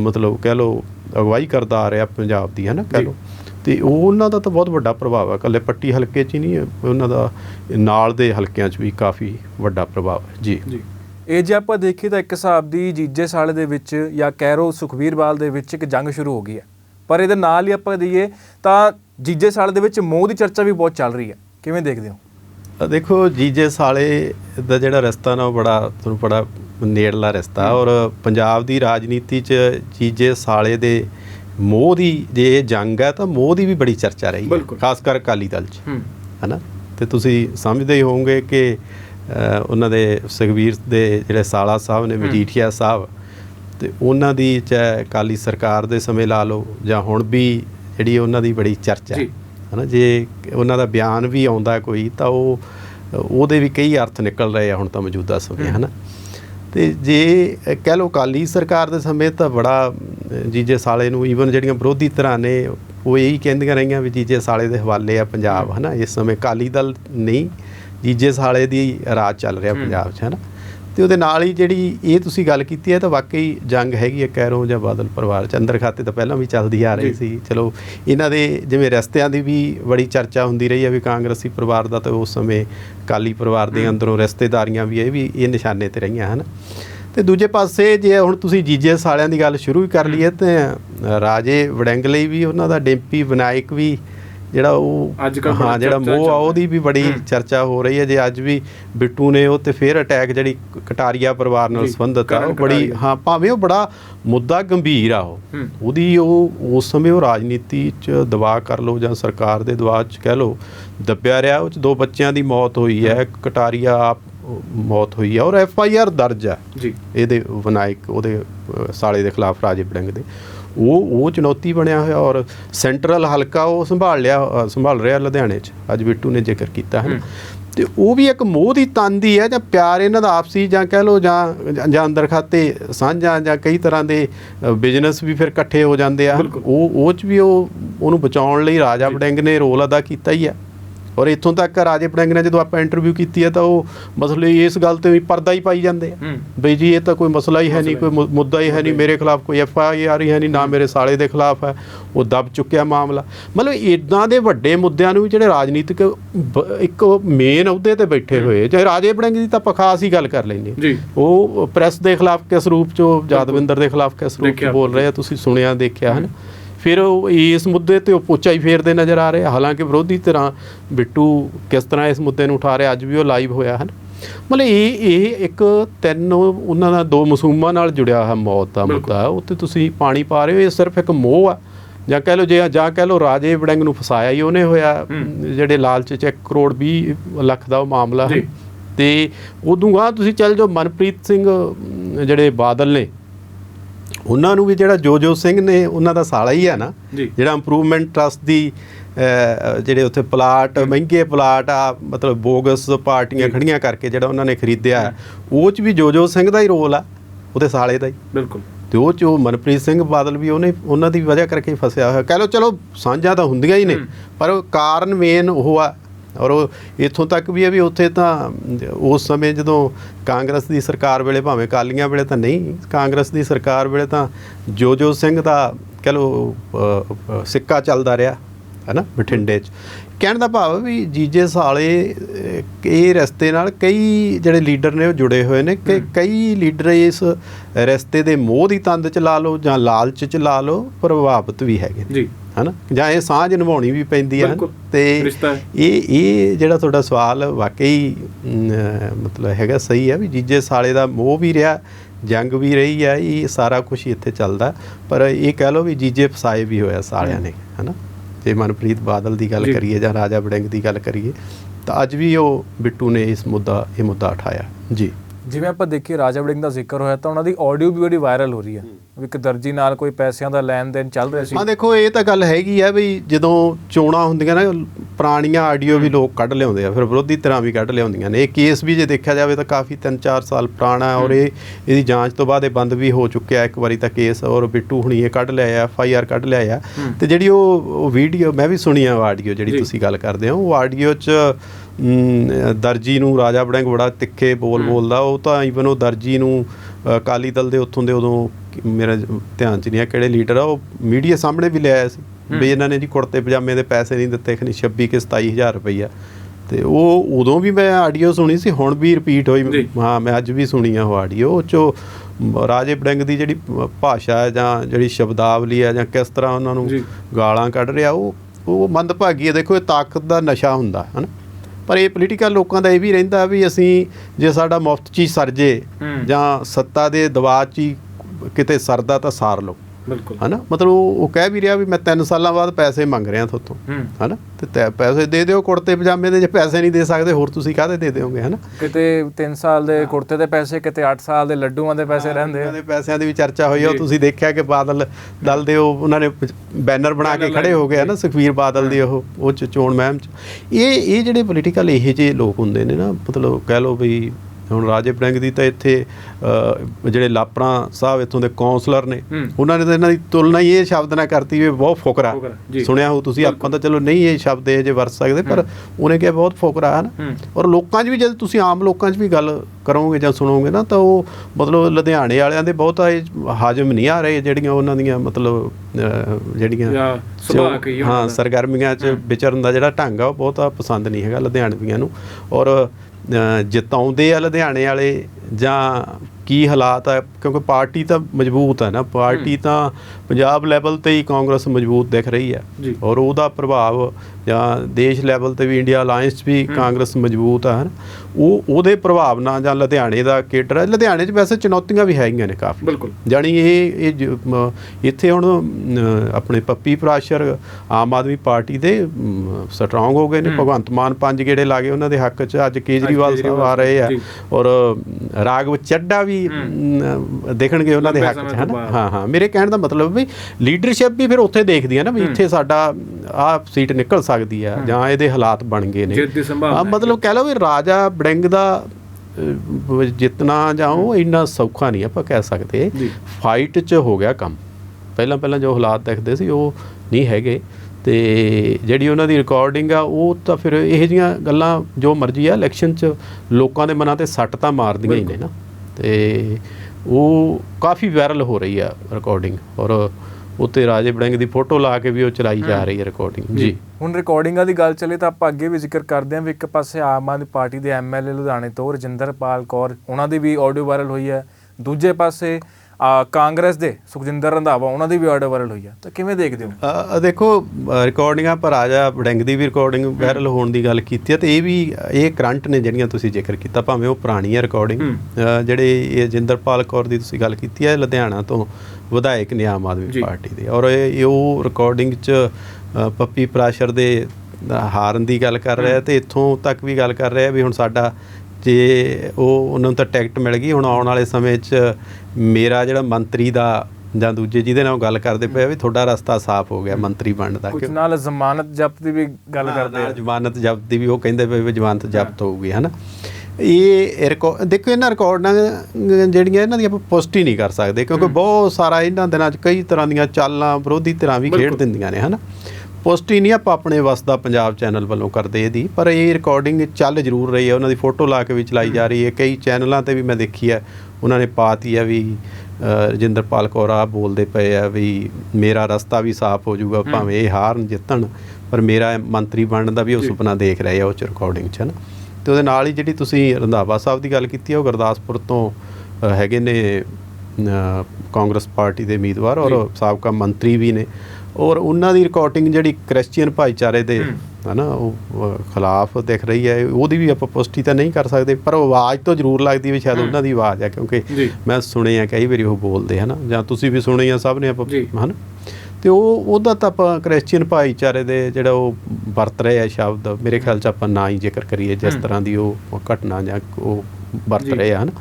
B: ਮਤਲਬ ਕਹਿ ਲਓ ਅਗਵਾਈ ਕਰਦਾ ਆ ਰਿਹਾ ਪੰਜਾਬ ਦੀ ਹੈ ਨਾ ਕਹਿ। ਲਓ ਤੇ ਉਹ ਉਹਨਾਂ ਦਾ ਤਾਂ ਬਹੁਤ ਵੱਡਾ ਪ੍ਰਭਾਵ ਹੈ ਇਕੱਲੇ ਪੱਟੀ ਹਲਕੇ 'ਚ ਹੀ ਨਹੀਂ ਉਹਨਾਂ ਦਾ ਨਾਲ ਦੇ ਹਲਕਿਆਂ 'ਚ ਵੀ ਕਾਫੀ ਵੱਡਾ ਪ੍ਰਭਾਵ ਹੈ ਜੀ।
A: ਜੀ। ਇਹ ਜੇ ਆਪਾਂ ਦੇਖੀਏ ਤਾਂ ਇੱਕ ਹਿਸਾਬ ਦੀ ਜੀਜੇ ਸਾਲੇ ਦੇ ਵਿੱਚ ਜਾਂ ਕੈਰੋ ਸੁਖਵੀਰ ਬਾਲ ਦੇ ਵਿੱਚ ਇੱਕ ਜੰਗ ਸ਼ੁਰੂ ਹੋ ਗਈ ਹੈ ਪਰ ਇਹਦੇ ਨਾਲ ਹੀ ਆਪਾਂ ਦਈਏ ਤਾਂ ਜੀਜੇ ਸਾਲੇ ਦੇ ਵਿੱਚ ਮੋਹ ਦੀ ਚਰਚਾ ਵੀ ਬਹੁਤ ਚੱਲ ਰਹੀ ਹੈ ਕਿਵੇਂ ਦੇਖਦੇ ਹੋ?
B: ਦੇਖੋ ਜੀਜੇ ਸਾਲੇ ਦਾ ਜਿਹੜਾ ਰਸਤਾ ਨਾ ਉਹ ਬੜਾ ਤੁਹਾਨੂੰ ਬੜਾ ਨੇੜਲਾ ਰਸਤਾ। ਔਰ ਪੰਜਾਬ ਦੀ ਰਾਜਨੀਤੀ 'ਚ ਜੀਜੇ ਸਾਲੇ ਦੇ ਮੋਹ ਦੀ ਜੇ ਇਹ ਜੰਗ ਹੈ ਤਾਂ ਮੋਹ ਦੀ ਵੀ ਬੜੀ ਚਰਚਾ ਰਹੀ ਹੈ
A: ਬਿਲਕੁਲ।
B: ਖਾਸ ਕਰ ਅਕਾਲੀ ਦਲ 'ਚ
A: ਹੂੰ।
B: ਹਨਾ? ਤੇ ਤੁਸੀਂ ਸਮਝਦੇ ਹੀ ਹੋਵੋਗੇ ਕਿ ਅ, ਉਹਨਾਂ ਦੇ ਸੁਖਬੀਰ ਦੇ ਜਿਹੜੇ ਸਾਲਾ ਸਾਹਿਬ ਨੇ ਮਜੀਠੀਆ ਸਾਹਿਬ ਤੇ ਉਹਨਾਂ ਦੀ ਚਾਹੇ ਅਕਾਲੀ ਸਰਕਾਰ ਦੇ ਸਮੇਂ ਲਾ ਲਓ ਜਾਂ ਹੁਣ ਵੀ ਜਿਹੜੀ ਉਹਨਾਂ ਦੀ ਬੜੀ ਚਰਚਾ ਹੈ
A: ਜੀ।
B: ਹਨਾ? ਜੇ ਉਹਨਾਂ ਦਾ ਬਿਆਨ ਵੀ ਆਉਂਦਾ ਕੋਈ ਤਾਂ ਉਹ ਉਹਦੇ ਵੀ ਕਈ ਅਰਥ ਨਿਕਲ ਰਹੇ ਆ ਹੁਣ ਤਾਂ ਮੌਜੂਦਾ ਸਮੇਂ ਹਨਾ? ਤੇ ਜੇ ਕਹਿ ਲਓ ਅਕਾਲੀ ਸਰਕਾਰ ਦੇ ਸਮੇਂ ਤਾਂ ਬੜਾ ਜੀਜੇ ਸਾਲੇ ਨੂੰ ਈਵਨ ਜਿਹੜੀਆਂ ਵਿਰੋਧੀ ਧਿਰਾਂ ਨੇ ਉਹ ਇਹੀ ਕਹਿੰਦੀਆਂ ਰਹੀਆਂ ਵੀ ਜੀਜੇ ਸਾਲੇ ਦੇ ਹਵਾਲੇ ਆ ਪੰਜਾਬ ਹਨਾ? ਇਸ ਸਮੇਂ ਅਕਾਲੀ ਦਲ ਨਹੀਂ ਜੀਜੇ ਸਾਲੇ ਦੀ ਰਾਜ ਚੱਲ ਰਿਹਾ ਪੰਜਾਬ 'ਚ ਹਨਾ? ਤੇ ਉਹਦੇ ਨਾਲ ਹੀ ਜਿਹੜੀ ਇਹ ਤੁਸੀਂ ਗੱਲ ਕੀਤੀ ਹੈ ਤਾਂ ਵਾਕਈ ਜੰਗ ਹੈਗੀ ਹੈ ਕੈਰੋਂ ਜਾਂ ਬਾਦਲ ਪਰਿਵਾਰ ਚ। ਅੰਦਰ ਖਾਤੇ ਤਾਂ ਪਹਿਲਾਂ ਵੀ ਚੱਲਦੀ ਆ ਰਹੀ। ਸੀ। ਚਲੋ ਇਹਨਾਂ ਦੇ ਜਿਵੇਂ ਰਸਤਿਆਂ ਦੀ ਵੀ ਬੜੀ ਚਰਚਾ ਹੁੰਦੀ ਰਹੀ ਹੈ ਵੀ ਕਾਂਗਰਸੀ ਪਰਿਵਾਰ ਦਾ ਤਾਂ ਉਸ ਸਮੇਂ ਕਾਲੀ ਪਰਿਵਾਰ ਦੇ ਅੰਦਰੋਂ ਰਿਸ਼ਤੇਦਾਰੀਆਂ ਵੀ ਇਹ ਵੀ ਇਹ ਨਿਸ਼ਾਨੇ ਤੇ ਰਹੀਆਂ ਹਨ। ਤੇ ਦੂਜੇ ਪਾਸੇ ਜੇ ਹੁਣ ਤੁਸੀਂ ਜੀਜੇ ਸਾਲਿਆਂ ਦੀ ਗੱਲ ਸ਼ੁਰੂ ਹੀ ਕਰ ਲਈਏ ਤੇ ਰਾਜੇ ਵੜਿੰਗ ਲਈ ਵੀ ਉਹਨਾਂ ਦਾ ਡਿੰਪੀ ਵਿਨਾਇਕ ਵੀ ਜਿਹੜਾ ਉਹ
A: ਅੱਜ ਕੱਲ੍ਹ
B: ਹਾਂ ਜਿਹੜਾ ਮੋਹ ਆ ਉਹਦੀ ਵੀ ਬੜੀ। ਚਰਚਾ ਹੋ ਰਹੀ ਹੈ। ਜੇ ਅੱਜ ਵੀ ਬਿੱਟੂ ਨੇ ਉਹ ਤੇ ਫੇਰ ਅਟੈਕ ਜਿਹੜੀ ਕਟਾਰੀਆ ਪਰਿਵਾਰ ਨਾਲ ਸੰਬੰਧਿਤ ਆ ਉਹ ਬੜੀ। ਹਾਂ ਭਾਵੇਂ ਉਹ ਬੜਾ ਮੁੱਦਾ ਗੰਭੀਰ ਆ ਉਹ। ਉਹਦੀ ਉਹ ਉਸ ਸਮੇਂ ਉਹ ਰਾਜਨੀਤੀ 'ਚ ਦਬਾਅ ਕਰ ਲਓ ਜਾਂ ਸਰਕਾਰ ਦੇ ਦਬਾਅ 'ਚ ਕਹਿ ਲਓ ਦੱਬਿਆ ਰਿਹਾ। ਉਹ 'ਚ ਦੋ ਬੱਚਿਆਂ ਦੀ ਮੌਤ ਹੋਈ ਹੈ। ਕਟਾਰੀਆ ਆਪ ਮੌਤ ਹੋਈ ਹੈ। ਔਰ ਐਫ ਆਈ ਆਰ ਦਰਜ ਹੈ।
A: ਜੀ।
B: ਇਹਦੇ ਵਿਨਾਇਕ ਉਹਦੇ ਸਾਲੇ ਦੇ ਖਿਲਾਫ ਰਾਜੇ ਬੜਿੰਗ ਦੇ। ਉਹ ਉਹ ਚੁਣੌਤੀ ਬਣਿਆ ਹੋਇਆ ਔਰ ਸੈਂਟਰਲ ਹਲਕਾ ਉਹ ਸੰਭਾਲ ਲਿਆ ਸੰਭਾਲ ਰਿਹਾ ਲੁਧਿਆਣੇ 'ਚ। ਅੱਜ ਬਿੱਟੂ ਨੇ ਜ਼ਿਕਰ ਕੀਤਾ ਹੈ। ਤੇ ਉਹ ਵੀ ਇੱਕ ਮੋਹ ਦੀ ਤੰਦੀ ਹੈ ਜਾਂ ਪਿਆਰ ਇਹਨਾਂ ਦਾ ਆਪਸੀ ਜਾਂ ਕਹਿ ਲਓ ਜਾਂ ਜਾਂ- ਅੰਦਰ ਖਾਤੇ ਸਾਂਝਾ ਜਾਂ ਕਈ ਤਰ੍ਹਾਂ ਦੇ ਬਿਜ਼ਨਸ ਵੀ ਫਿਰ ਇਕੱਠੇ ਹੋ ਜਾਂਦੇ ਆ। ਉਹ ਉਹ 'ਚ ਵੀ ਉਹ ਉਹਨੂੰ ਬਚਾਉਣ ਲਈ ਰਾਜਾ ਵੜਿੰਗ ਨੇ ਰੋਲ ਅਦਾ ਕੀਤਾ ਹੀ ਹੈ। ਔਰ ਇੱਥੋਂ ਤੱਕ ਰਾਜੇ ਵੜਿੰਗ ਨੇ ਜਦੋਂ ਆਪਾਂ ਇੰਟਰਵਿਊ ਕੀਤੀ ਹੈ ਤਾਂ ਉਹ ਮਸਲੇ ਇਸ ਗੱਲ ਤੇ ਵੀ ਪਰਦਾ ਹੀ ਪਾਈ ਜਾਂਦੇ ਆ। ਬਈ ਜੀ ਇਹ ਤਾਂ ਕੋਈ ਮਸਲਾ ਹੀ ਹੈ ਨਹੀਂ ਕੋਈ ਮੁੱਦਾ ਹੀ ਹੈ ਨਹੀਂ ਮੇਰੇ ਖਿਲਾਫ ਕੋਈ ਐਫ ਆਈ ਆਰ ਹੀ ਹੈ ਨਹੀਂ ਨਾ ਮੇਰੇ ਸਾਲੇ ਦੇ ਖਿਲਾਫ ਹੈ ਉਹ ਦਬ ਚੁੱਕਿਆ ਮਾਮਲਾ। ਮਤਲਬ ਇਦਾਂ ਦੇ ਵੱਡੇ ਮੁੱਦਿਆਂ ਨੂੰ ਵੀ ਜਿਹੜੇ ਰਾਜਨੀਤਿਕ ਇੱਕ ਮੇਨ ਅਹੁਦੇ ਤੇ ਬੈਠੇ ਹੋਏ ਚਾਹੇ ਰਾਜੇ ਵੜਿੰਗ ਦੀ ਤਾਂ ਆਪਾਂ ਖਾਸ ਹੀ ਗੱਲ ਕਰ ਲੈਂਦੇ ਉਹ ਪ੍ਰੈਸ ਦੇ ਖਿਲਾਫ ਕਿਸ ਰੂਪ ਚ ਜਾਦਵਿੰਦਰ ਦੇ ਖਿਲਾਫ ਕਿਸ ਰੂਪ ਚ। ਬੋਲ ਰਹੇ ਆ ਤੁਸੀਂ ਸੁਣਿਆ ਦੇਖਿਆ ਹਨ? ਫਿਰ ਉਹ ਇਸ ਮੁੱਦੇ ਤੇ ਉਹ ਪੋਚਾ ਹੀ ਫੇਰਦੇ ਨਜ਼ਰ ਆ ਰਹੇ ਆ। ਹਾਲਾਂਕਿ ਵਿਰੋਧੀ ਧਿਰਾਂ ਬਿੱਟੂ ਕਿਸ ਤਰ੍ਹਾਂ ਇਸ ਮੁੱਦੇ ਨੂੰ ਉਠਾ ਰਿਹਾ ਅੱਜ ਵੀ ਉਹ ਲਾਈਵ ਹੋਇਆ ਹਨ। ਮਤਲਬ ਇਹ ਇਹ ਇੱਕ ਤਿੰਨ ਉਹਨਾਂ ਦਾ ਦੋ ਮਸੂਮਾਂ ਨਾਲ ਜੁੜਿਆ ਹੋਇਆ ਮੌਤ ਦਾ ਮੁੱਦਾ। ਉੱਤੇ ਤੁਸੀਂ ਪਾਣੀ ਪਾ ਰਹੇ ਹੋ ਇਹ ਸਿਰਫ ਇੱਕ ਮੋਹ ਆ। ਜਾਂ ਕਹਿ ਲਓ ਜੇ ਜਾਂ ਕਹਿ ਲਓ ਰਾਜੇ ਵੜਿੰਗ ਨੂੰ ਫਸਾਇਆ ਹੀ ਉਹਨੇ ਹੋਇਆ। ਜਿਹੜੇ ਲਾਲਚ ਚ 1 ਕਰੋੜ 20 ਲੱਖ ਦਾ ਉਹ ਮਾਮਲਾ। ਹੈ। ਤੇ ਉਦੋਂ ਬਾਅਦ ਤੁਸੀਂ ਚੱਲ ਜਾਓ ਮਨਪ੍ਰੀਤ ਸਿੰਘ ਜਿਹੜੇ ਬਾਦਲ ਨੇ ਉਹਨਾਂ ਨੂੰ ਵੀ ਜਿਹੜਾ ਜੋਜੋ ਸਿੰਘ ਨੇ ਉਹਨਾਂ ਦਾ ਸਾਲਾ ਹੀ ਹੈ ਨਾ। ਜਿਹੜਾ ਇੰਪਰੂਵਮੈਂਟ ਟਰਸਟ ਦੀ ਜਿਹੜੇ ਉੱਥੇ ਪਲਾਟ ਮਹਿੰਗੇ ਪਲਾਟ ਆ ਮਤਲਬ ਬੋਗਸ ਪਾਰਟੀਆਂ ਖੜੀਆਂ ਕਰਕੇ ਜਿਹੜਾ ਉਹਨਾਂ ਨੇ ਖਰੀਦਿਆ ਉਹ ਚ ਵੀ ਜੋਜੋ ਸਿੰਘ ਦਾ ਹੀ ਰੋਲ ਆ ਉਹਦੇ ਸਾਲੇ ਦਾ ਹੀ।
A: ਬਿਲਕੁਲ।
B: ਤੇ ਉਹ ਚ ਉਹ ਮਨਪ੍ਰੀਤ ਸਿੰਘ ਬਾਦਲ ਵੀ ਉਹਨੇ ਉਹਨਾਂ ਦੀ ਵਜ੍ਹਾ ਕਰਕੇ ਫਸਿਆ ਹੋਇਆ। ਕਹਿ ਲਓ ਚਲੋ ਸਾਂਝਾ ਤਾਂ ਹੁੰਦੀਆਂ ਹੀ ਨੇ ਪਰ ਕਾਰਨ ਮੇਨ ਉਹ ਆ ਔਰ ਉਹ ਇੱਥੋਂ ਤੱਕ ਵੀ ਹੈ ਵੀ ਉੱਥੇ ਤਾਂ ਉਸ ਸਮੇਂ ਜਦੋਂ ਕਾਂਗਰਸ ਦੀ ਸਰਕਾਰ ਵੇਲੇ ਭਾਵੇਂ ਕਾਲੀਆਂ ਵੇਲੇ ਤਾਂ ਨਹੀਂ ਕਾਂਗਰਸ ਦੀ ਸਰਕਾਰ ਵੇਲੇ ਤਾਂ ਜੋਜੋ ਸਿੰਘ ਦਾ ਕਹਿ ਅ, ਸਿੱਕਾ ਚੱਲਦਾ ਰਿਹਾ ਹੈਨਾ ਬਠਿੰਡੇ 'ਚ। ਕਹਿਣ ਦਾ ਭਾਵ ਵੀ ਜੀਜੇ ਸਾਲੇ ਇਹ ਰਸਤੇ ਨਾਲ ਕਈ ਜਿਹੜੇ ਲੀਡਰ ਨੇ ਉਹ ਜੁੜੇ ਹੋਏ ਨੇ ਕਿ ਕਈ ਲੀਡਰ ਇਸ ਰਸਤੇ ਦੇ ਮੋਹ ਦੀ ਤੰਦ ਚ ਲਾ ਲਓ ਜਾਂ ਲਾਲਚ ਚ ਲਾ ਲਓ ਪ੍ਰਭਾਵਿਤ ਵੀ ਹੈਗੇ
A: ਜੀ।
B: ਹਨਾ? ਜਾਂ ਇਹ ਸਾਂਝ ਨਿਭਾਉਣੀ ਵੀ ਪੈਂਦੀ ਹੈ। ਤੇ। ਇਹ ਇਹ ਜਿਹੜਾ ਤੁਹਾਡਾ ਸਵਾਲ ਵਾਕਈ ਮਤਲਬ ਹੈਗਾ ਸਹੀ ਹੈ ਵੀ ਜੀਜੇ ਸਾਲੇ ਦਾ ਮੋਹ ਵੀ ਰਿਹਾ ਜੰਗ ਵੀ ਰਹੀ ਹੈ ਇਹ ਸਾਰਾ ਕੁਝ ਇੱਥੇ ਚੱਲਦਾ। ਪਰ ਇਹ ਕਹਿ ਲਓ ਵੀ ਜੀਜੇ ਫਸਾਏ ਵੀ ਹੋਇਆ ਸਾਲਿਆਂ ਨੇ ਹਨਾ? ਜੇ ਮਨਪ੍ਰੀਤ ਬਾਦਲ ਦੀ ਗੱਲ। ਕਰੀਏ ਜਾਂ ਰਾਜਾ ਵੜਿੰਗ ਦੀ ਗੱਲ ਕਰੀਏ ਤਾਂ ਅੱਜ ਵੀ ਉਹ ਬਿੱਟੂ ਨੇ ਇਸ ਮੁੱਦਾ ਇਹ ਮੁੱਦਾ ਉਠਾਇਆ। ਜੀ।
A: ਜਿਵੇਂ ਆਪਾਂ ਦੇਖੀਏ ਰਾਜਾ ਵੜਿੰਗ ਦਾ ਜ਼ਿਕਰ ਹੋਇਆ ਤਾਂ ਉਹਨਾਂ ਦੀ ਆਡੀਓ ਵੀ ਬੜੀ ਵਾਇਰਲ ਹੋ ਰਹੀ ਹੈ। ਵੀ ਇੱਕ ਦਰਜੀ ਨਾਲ ਕੋਈ ਪੈਸਿਆਂ ਦਾ ਲੈਣ ਦੇਣ ਚੱਲ ਰਿਹਾ ਸੀ।
B: ਹਾਂ ਦੇਖੋ ਇਹ ਤਾਂ ਗੱਲ ਹੈਗੀ ਆ ਵੀ ਜਦੋਂ ਚੋਣਾਂ ਹੁੰਦੀਆਂ ਨਾ ਪੁਰਾਣੀਆਂ ਆਡੀਓ ਵੀ ਲੋਕ ਕੱਢ ਲਿਆਉਂਦੇ ਆ ਫਿਰ ਵਿਰੋਧੀ ਤਰ੍ਹਾਂ ਵੀ ਕੱਢ ਲਿਆਉਂਦੀਆਂ ਨੇ। ਇਹ ਕੇਸ ਵੀ ਜੇ ਦੇਖਿਆ ਜਾਵੇ ਤਾਂ ਕਾਫੀ 3-4 ਸਾਲ ਪੁਰਾਣਾ ਹੈ ਔਰ ਇਹ ਇਹਦੀ ਜਾਂਚ ਤੋਂ ਬਾਅਦ ਇਹ ਬੰਦ ਵੀ ਹੋ ਚੁੱਕਿਆ ਇੱਕ ਵਾਰੀ ਤਾਂ ਕੇਸ ਔਰ ਬਿੱਟੂ ਹੁਣੀ ਇਹ ਕੱਢ ਲਿਆ ਐਫ ਆਈ ਆਰ ਕੱਢ ਲਿਆ ਆ। ਤੇ ਜਿਹੜੀ ਉਹ ਵੀਡੀਓ ਮੈਂ ਵੀ ਸੁਣੀ ਆ ਆਡੀਓ ਜਿਹੜੀ। ਤੁਸੀਂ ਗੱਲ ਕਰਦੇ ਹੋ ਉਹ ਆਡੀਓ 'ਚ ਦਰਜੀ ਨੂੰ ਰਾਜਾ ਵੜਿੰਗ ਬੜਾ ਤਿੱਖੇ ਬੋਲ ਬੋਲਦਾ ਉਹ ਤਾਂ ਈਵਨ ਉਹ ਦਰਜੀ ਨੂੰ ਅਕਾਲੀ ਦਲ ਦੇ ਉੱਥੋਂ ਦੇ ਉਦੋਂ ਮੇਰਾ ਧਿਆਨ ਚ ਨਹੀਂ ਆ ਕਿਹੜੇ ਲੀਡਰ ਆ ਉਹ ਮੀਡੀਆ ਸਾਹਮਣੇ ਵੀ ਲਿਆਇਆ ਸੀ ਵੀ ਇਹਨਾਂ ਨੇ ਜੀ ਕੁੜਤੇ ਪਜਾਮੇ ਦੇ ਪੈਸੇ ਨਹੀਂ ਦਿੱਤੇ ਖਨੀ 26 ਕਿ 27000 ਰੁਪਈਆ ਤੇ ਉਹ ਉਦੋਂ ਵੀ ਮੈਂ ਆਡੀਓ ਸੁਣੀ ਸੀ ਹੁਣ ਵੀ ਰਿਪੀਟ ਹੋਈ। ਹਾਂ ਮੈਂ ਅੱਜ ਵੀ ਸੁਣੀ ਆ ਉਹ ਆਡੀਓ ਉਹ ਚੋ ਰਾਜੇ ਬੜਿੰਗ ਦੀ ਜਿਹੜੀ ਭਾਸ਼ਾ ਹੈ ਜਾਂ ਜਿਹੜੀ ਸ਼ਬਦਾਵਲੀ ਹੈ ਜਾਂ ਕਿਸ ਤਰ੍ਹਾਂ ਉਹਨਾਂ ਨੂੰ। ਗਾਲਾਂ ਕੱਢ ਰਿਹਾ ਉਹ ਉਹ ਮੰਦਭਾਗੀ ਹੈ। ਦੇਖੋ ਇਹ ਤਾਕਤ ਦਾ ਨਸ਼ਾ ਹੁੰਦਾ ਹਨਾ? ਪਰ ਇਹ ਪੋਲੀਟੀਕਲ ਲੋਕਾਂ ਦਾ ਇਹ ਵੀ ਰਹਿੰਦਾ ਵੀ ਅਸੀਂ ਜੇ ਸਾਡਾ ਮੁਫਤ ਚ ਹੀ ਸਰਜੇ। ਜਾਂ ਸੱਤਾ ਦੇ ਦਬਾਅ ਚ ਕਿਤੇ ਸਰਦਾ ਤਾਂ ਸਾਰ ਲਓ
A: ਬਿਲਕੁਲ।
B: ਹਨਾ? ਮਤਲਬ ਉਹ ਕਹਿ ਵੀ ਰਿਹਾ ਵੀ ਮੈਂ 3 ਸਾਲਾਂ ਬਾਅਦ ਪੈਸੇ ਮੰਗ ਰਿਹਾ ਤੁਹਾਤੋਂ ਹਨਾ? ਤੇ ਪੈਸੇ ਦੇ ਦਿਓ ਕੁੜਤੇ ਪਜਾਮੇ ਦੇ ਜੇ ਪੈਸੇ ਨਹੀਂ ਦੇ ਸਕਦੇ ਹੋਰ ਤੁਸੀਂ ਕਾਹਦੇ ਦੇ ਦਿਓਗੇ ਹਨਾ?
A: ਕਿਤੇ 3 ਸਾਲ ਦੇ ਕੁੜਤੇ ਦੇ ਪੈਸੇ ਕਿਤੇ 8 ਸਾਲ ਦੇ ਲੱਡੂਆਂ ਦੇ ਪੈਸੇ ਰਹਿੰਦੇ
B: ਦੇ ਪੈਸਿਆਂ ਦੀ ਵੀ ਚਰਚਾ ਹੋਈ ਆ ਉਹ। ਤੁਸੀਂ ਦੇਖਿਆ ਕਿ ਬਾਦਲ ਦਲ ਦੇ ਉਹ ਉਹਨਾਂ ਨੇ ਬੈਨਰ ਬਣਾ ਕੇ ਖੜੇ। ਹੋ ਗਏ ਆ ਨਾ ਸੁਖਵੀਰ ਬਾਦਲ ਦੀ ਉਹ ਉਹ ਚ ਚੋਣ ਮਹਿਮ ਚ। ਇਹ ਇਹ ਜਿਹੜੇ ਪੋਲੀਟੀਕਲ ਇਹੋ ਜਿਹੇ ਲੋਕ ਹੁੰਦੇ ਨੇ ਨਾ ਮਤਲਬ ਕਹਿ ਲਓ ਵੀ ਹੁਣ ਰਾਜੇ ਬ੍ਰਿੰਗ ਦੀ ਤਾਂ ਇੱਥੇ ਜਿਹੜੇ ਲਾਪਰਾ ਸਾਹਿਬ ਇੱਥੋਂ ਦੇ ਕਾਉਂਸਲਰ ਨੇ। ਉਹਨਾਂ ਨੇ ਤਾਂ ਇਹਨਾਂ ਦੀ ਤੁਲਨਾ ਹੀ ਇਹ ਸ਼ਬਦ ਨਾਲ ਕਰਤੀ ਵੀ ਬਹੁਤ ਫੁਕਰਾ। ਸੁਣਿਆ ਹੋ ਤੁਸੀਂ ਆਪਾਂ ਤਾਂ ਚਲੋ ਨਹੀਂ ਇਹ ਸ਼ਬਦ ਇਹ ਜੇ ਵਰਤ ਸਕਦੇ ਪਰ ਉਹਨੇ ਕਿਹਾ ਬਹੁਤ ਫੁਕਰਾ ਹਨ। ਔਰ ਲੋਕਾਂ 'ਚ ਵੀ ਜਦ ਤੁਸੀਂ ਆਮ ਲੋਕਾਂ 'ਚ ਵੀ ਗੱਲ ਕਰੋਗੇ ਜਾਂ ਸੁਣੋਗੇ ਨਾ ਤਾਂ ਉਹ ਮਤਲਬ ਲੁਧਿਆਣੇ ਵਾਲਿਆਂ ਦੇ ਬਹੁਤਾ ਹਾਜ਼ਮ ਨਹੀਂ ਆ ਰਹੇ ਜਿਹੜੀਆਂ ਉਹਨਾਂ ਦੀਆਂ ਮਤਲਬ ਜਿਹੜੀਆਂ ਹਾਂ। ਸਰਗਰਮੀਆਂ 'ਚ ਵਿਚਰਨ ਦਾ ਜਿਹੜਾ ਢੰਗ ਆ ਉਹ ਬਹੁਤਾ ਪਸੰਦ ਨਹੀਂ ਹੈਗਾ ਲੁਧਿਆਣਵੀਆਂ ਨੂੰ ਔਰ ਜਿਤਾਉਂਦੇ ਆ ਲੁਧਿਆਣੇ ਵਾਲੇ ਜਾਂ ਕੀ ਹਾਲਾਤ ਆ ਕਿਉਂਕਿ ਪਾਰਟੀ ਤਾਂ ਮਜ਼ਬੂਤ ਹੈ ਨਾ ਪਾਰਟੀ ਤਾਂ ਪੰਜਾਬ ਲੈਵਲ ਤੇ ਹੀ ਕਾਂਗਰਸ ਮਜ਼ਬੂਤ ਦਿਖ ਰਹੀ ਹੈ। ਔਰ ਉਹਦਾ ਪ੍ਰਭਾਵ ਜਾਂ ਦੇਸ਼ ਲੈਵਲ ਤੇ ਵੀ ਇੰਡੀਆ ਅਲਾਈਅੰਸ ਵੀ ਕਾਂਗਰਸ ਮਜ਼ਬੂਤ ਹੈ ਉਹ ਉਹਦੇ ਪ੍ਰਭਾਵ ਨਾਲ ਜਾਂ ਲੁਧਿਆਣੇ ਦਾ ਕੇਡਰ ਹੈ ਲੁਧਿਆਣੇ 'ਚ ਵੈਸੇ ਚੁਣੌਤੀਆਂ ਵੀ ਹੈਗੀਆਂ ਨੇ ਕਾਫੀ।
A: ਬਿਲਕੁਲ।
B: ਜਾਣੀ ਇਹ ਇਹ ਇੱਥੇ ਹੁਣ ਆਪਣੇ ਪੱਪੀ ਪ੍ਰਾਸ਼ਰ ਆਮ ਆਦਮੀ ਪਾਰਟੀ ਦੇ ਸਟਰੋਂਗ ਹੋ ਗਏ ਨੇ ਭਗਵੰਤ ਮਾਨ ਪੰਜ ਗੇੜੇ ਲਾ ਗਏ ਉਹਨਾਂ ਦੇ ਹੱਕ 'ਚ ਅੱਜ ਕੇਜਰੀਵਾਲ ਸਾਹਿਬ ਆ ਰਹੇ ਆ। ਔਰ ਰਾਘਵ ਚੱਡਾ ਵੀ ਅਮ, ਦੇਖਣਗੇ ਉਹਨਾਂ ਦੇ ਹੱਕ 'ਚ ਹੈ। ਹਾਂ। ਮੇਰੇ ਕਹਿਣ ਦਾ ਮਤਲਬ ਵੀ ਲੀਡਰਸ਼ਿਪ ਵੀ ਫਿਰ ਉੱਥੇ ਦੇਖਦੀ ਹੈ ਨਾ ਵੀ ਇੱਥੇ ਸਾਡਾ ਆਹ ਸੀਟ ਨਿਕਲ ਸਕਦੀ ਆ ਜਾਂ ਇਹਦੇ ਹਾਲਾਤ ਬਣ ਗਏ ਨੇ। ਮਤਲਬ ਕਹਿ ਲਓ ਵੀ ਰਾਜਾ ਬੜਿੰਗ ਦਾ ਜਿੱਤਣਾ ਜਾਂ ਉਹ ਇੰਨਾ ਸੌਖਾ ਨਹੀਂ ਆਪਾਂ ਕਹਿ ਸਕਦੇ। ਫਾਈਟ 'ਚ ਹੋ ਗਿਆ ਕੰਮ। ਪਹਿਲਾਂ ਪਹਿਲਾਂ ਜੋ ਹਾਲਾਤ ਦਿਖਦੇ ਸੀ ਉਹ ਨਹੀਂ ਹੈਗੇ। ਤੇ ਜਿਹੜੀ ਉਹਨਾਂ ਦੀ ਰਿਕਾਰਡਿੰਗ ਆ ਉਹ ਤਾਂ ਫਿਰ ਇਹੋ ਜੀਆਂ ਗੱਲਾਂ ਜੋ ਮਰਜ਼ੀ ਆ ਇਲੈਕਸ਼ਨ 'ਚ ਲੋਕਾਂ ਦੇ ਮਨਾਂ ਤੇ ਸੱਟ ਤਾਂ ਮਾਰਦੀਆਂ ਹੀ ਨੇ ਨਾ। ਤੇ ਉਹ ਕਾਫੀ ਵਾਇਰਲ ਹੋ ਰਹੀ ਆ ਰਿਕਾਰਡਿੰਗ ਔਰ ਉੱਤੇ ਰਾਜੇ ਬੜਿੰਗ ਦੀ ਫੋਟੋ ਲਾ ਕੇ ਵੀ ਉਹ ਚਲਾਈ ਜਾ ਰਹੀ ਹੈ ਰਿਕਾਰਡਿੰਗ ਜੀ।
A: ਹੁਣ ਰਿਕਾਰਡਿੰਗਾਂ ਦੀ ਗੱਲ ਚੱਲੇ ਤਾਂ ਆਪਾਂ ਅੱਗੇ ਵੀ ਜ਼ਿਕਰ ਕਰਦੇ ਹਾਂ ਵੀ ਇੱਕ ਪਾਸੇ ਆਮ ਆਦਮੀ ਪਾਰਟੀ ਦੇ ਐਮਐਲਏ ਲੁਧਿਆਣੇ ਤੋਂ ਰਜਿੰਦਰਪਾਲ ਕੌਰ ਉਹਨਾਂ ਦੀ ਵੀ ਆਡੀਓ ਵਾਇਰਲ ਹੋਈ ਹੈ। ਦੂਜੇ ਪਾਸੇ ਕਾਂਗਰਸ ਦੇ ਸੁਖਜਿੰਦਰ ਰੰਧਾਵਾ ਉਹਨਾਂ ਦੀ ਵੀ ਆਡੀਓ ਵਾਇਰਲ ਹੋਈ ਆ। ਤਾਂ ਕਿਵੇਂ ਦੇਖਦੇ ਹੋ?
B: ਦੇਖੋ ਰਿਕਾਰਡਿੰਗਾਂ ਪਰ ਆ ਜਾ ਬੜਿੰਗ ਦੀ ਵੀ ਰਿਕਾਰਡਿੰਗ ਵਾਇਰਲ ਹੋਣ ਦੀ ਗੱਲ ਕੀਤੀ ਹੈ ਤੇ ਇਹ ਵੀ ਇਹ ਕਰੰਟ ਨੇ ਜਿਹੜੀਆਂ ਤੁਸੀਂ ਜ਼ਿਕਰ ਕੀਤਾ ਭਾਵੇਂ ਉਹ ਪੁਰਾਣੀ ਹੈ। ਰਿਕਾਰਡਿੰਗ ਜਿਹੜੇ ਇਹ ਜਿੰਦਰਪਾਲ ਕੌਰ ਦੀ ਤੁਸੀਂ ਗੱਲ ਕੀਤੀ ਹੈ ਲੁਧਿਆਣਾ ਤੋਂ ਵਿਧਾਇਕ ਨੇ ਆਮ ਆਦਮੀ ਪਾਰਟੀ ਦੇ। ਔਰ ਇਹ ਉਹ ਰਿਕਾਰਡਿੰਗ 'ਚ ਪੱਪੀ ਪ੍ਰਾਸ਼ਰ ਦੇ ਹਾਰਨ ਦੀ ਗੱਲ ਕਰ ਰਿਹਾ ਤੇ ਇੱਥੋਂ ਤੱਕ ਵੀ ਗੱਲ ਕਰ ਰਿਹਾ ਵੀ ਹੁਣ ਸਾਡਾ ਜੇ ਉਹ ਉਹਨਾਂ ਨੂੰ ਤਾਂ ਟਿਕਟ ਮਿਲ ਗਈ ਹੁਣ ਆਉਣ ਵਾਲੇ ਸਮੇਂ 'ਚ ਮੇਰਾ ਜਿਹੜਾ ਮੰਤਰੀ ਦਾ ਜਾਂ ਦੂਜੇ ਜਿਹਦੇ ਨਾਲ ਉਹ ਗੱਲ ਕਰਦੇ ਪਏ ਆ ਵੀ ਤੁਹਾਡਾ ਰਸਤਾ ਸਾਫ਼ ਹੋ ਗਿਆ ਮੰਤਰੀ ਬਣਨ ਦਾ।
A: ਕੁਝ ਨਾਲ ਜ਼ਮਾਨਤ ਜ਼ਬਤ ਦੀ ਵੀ ਗੱਲ ਕਰਦੇ ਆ।
B: ਜ਼ਮਾਨਤ ਜ਼ਬਤ ਦੀ ਵੀ ਉਹ ਕਹਿੰਦੇ ਪਏ ਵੀ ਜ਼ਮਾਨਤ ਜ਼ਬਤ ਹੋਊਗੀ ਹਨਾ? ਇਹ ਰਿਕਾ- ਦੇਖੋ ਇਹਨਾਂ ਰਿਕਾਰਡਾਂ ਜਿਹੜੀਆਂ ਇਹਨਾਂ ਦੀ ਆਪਾਂ ਪੁਸ਼ਟੀ ਨਹੀਂ ਕਰ ਸਕਦੇ ਕਿਉਂਕਿ ਬਹੁਤ ਸਾਰਾ ਇਹਨਾਂ ਦਿਨਾਂ 'ਚ ਕਈ ਤਰ੍ਹਾਂ ਦੀਆਂ ਚਾਲਾਂ ਵਿਰੋਧੀ ਧਿਰਾਂ ਵੀ ਖੇਡ ਦਿੰਦੀਆਂ ਨੇ ਹਨਾ? ਪੁਸ਼ਟੀ ਨਹੀਂ ਆਪਾਂ ਆਪਣੇ ਵਸ ਦਾ ਪੰਜਾਬ ਚੈਨਲ ਵੱਲੋਂ ਕਰਦੇ ਇਹਦੀ ਪਰ ਇਹ ਰਿਕਾਰਡਿੰਗ ਚੱਲ ਜ਼ਰੂਰ ਰਹੀ ਹੈ ਉਹਨਾਂ ਦੀ ਫੋਟੋ ਲਾ ਕੇ ਵੀ ਚਲਾਈ ਜਾ ਰਹੀ ਹੈ ਕਈ ਚੈਨਲਾਂ ਤੇ ਵੀ ਮੈਂ ਦੇਖੀ ਹੈ ਉਹਨਾਂ ਨੇ ਪਾਤੀ ਹੈ ਵੀ ਰਜਿੰਦਰਪਾਲ ਕੌਰ ਆ ਬੋਲਦੇ ਪਏ ਆ ਵੀ ਮੇਰਾ ਰਸਤਾ ਵੀ ਸਾਫ਼ ਹੋ ਜਾਊਗਾ ਭਾਵੇਂ ਇਹ ਹਾਰਨ ਜਿੱਤਣ ਪਰ ਮੇਰਾ ਮੰਤਰੀ ਬਣਨ ਦਾ ਵੀ ਉਹ ਸੁਪਨਾ ਦੇਖ ਰਹੇ ਆ ਉਹ ਚ ਰਿਕਾਰਡਿੰਗ ਚ ਨਾ। ਤੇ ਉਹਦੇ ਨਾਲ ਹੀ ਜਿਹੜੀ ਤੁਸੀਂ ਰੰਧਾਵਾ ਸਾਹਿਬ ਦੀ ਗੱਲ ਕੀਤੀ ਹੈ ਉਹ ਗੁਰਦਾਸਪੁਰ ਤੋਂ ਹੈਗੇ ਨੇ ਕਾਂਗਰਸ ਪਾਰਟੀ ਦੇ ਉਮੀਦਵਾਰ ਔਰ ਸਾਬਕਾ ਮੰਤਰੀ ਵੀ ਨੇ। ਔਰ ਉਹਨਾਂ ਦੀ ਰਿਕਾਰਡਿੰਗ ਜਿਹੜੀ ਕ੍ਰਿਸਚੀਅਨ ਭਾਈਚਾਰੇ ਦੇ ਹਨਾ ਉਹ ਖਿਲਾਫ ਦਿਖ ਰਹੀ ਹੈ ਉਹਦੀ ਵੀ ਆਪਾਂ ਪੁਸ਼ਟੀ ਤਾਂ ਨਹੀਂ ਕਰ ਸਕਦੇ ਪਰ ਆਵਾਜ਼ ਤੋਂ ਜ਼ਰੂਰ ਲੱਗਦੀ ਵੀ ਸ਼ਾਇਦ ਉਹਨਾਂ ਦੀ ਆਵਾਜ਼ ਹੈ ਕਿਉਂਕਿ। ਮੈਂ ਸੁਣੇ ਆ ਕਈ ਵਾਰੀ ਉਹ ਬੋਲਦੇ ਹਨਾ ਜਾਂ ਤੁਸੀਂ ਵੀ ਸੁਣੇ ਆ ਸਭ ਨੇ ਆਪਾਂ। ਹਨਾ। ਤੇ ਉਹ ਉਹਦਾ ਤਾਂ ਆਪਾਂ ਕ੍ਰਿਸਚੀਅਨ ਭਾਈਚਾਰੇ ਦੇ ਜਿਹੜਾ ਉਹ ਵਰਤ ਰਹੇ ਆ ਸ਼ਬਦ ਮੇਰੇ ਖਿਆਲ ਚ ਆਪਾਂ ਨਾ ਹੀ ਜ਼ਿਕਰ ਕਰੀਏ ਜਿਸ ਤਰ੍ਹਾਂ ਦੀ ਉਹ ਘਟਨਾ ਜਾਂ ਉਹ ਵਰਤ ਰਹੇ ਆ ਹਨਾ।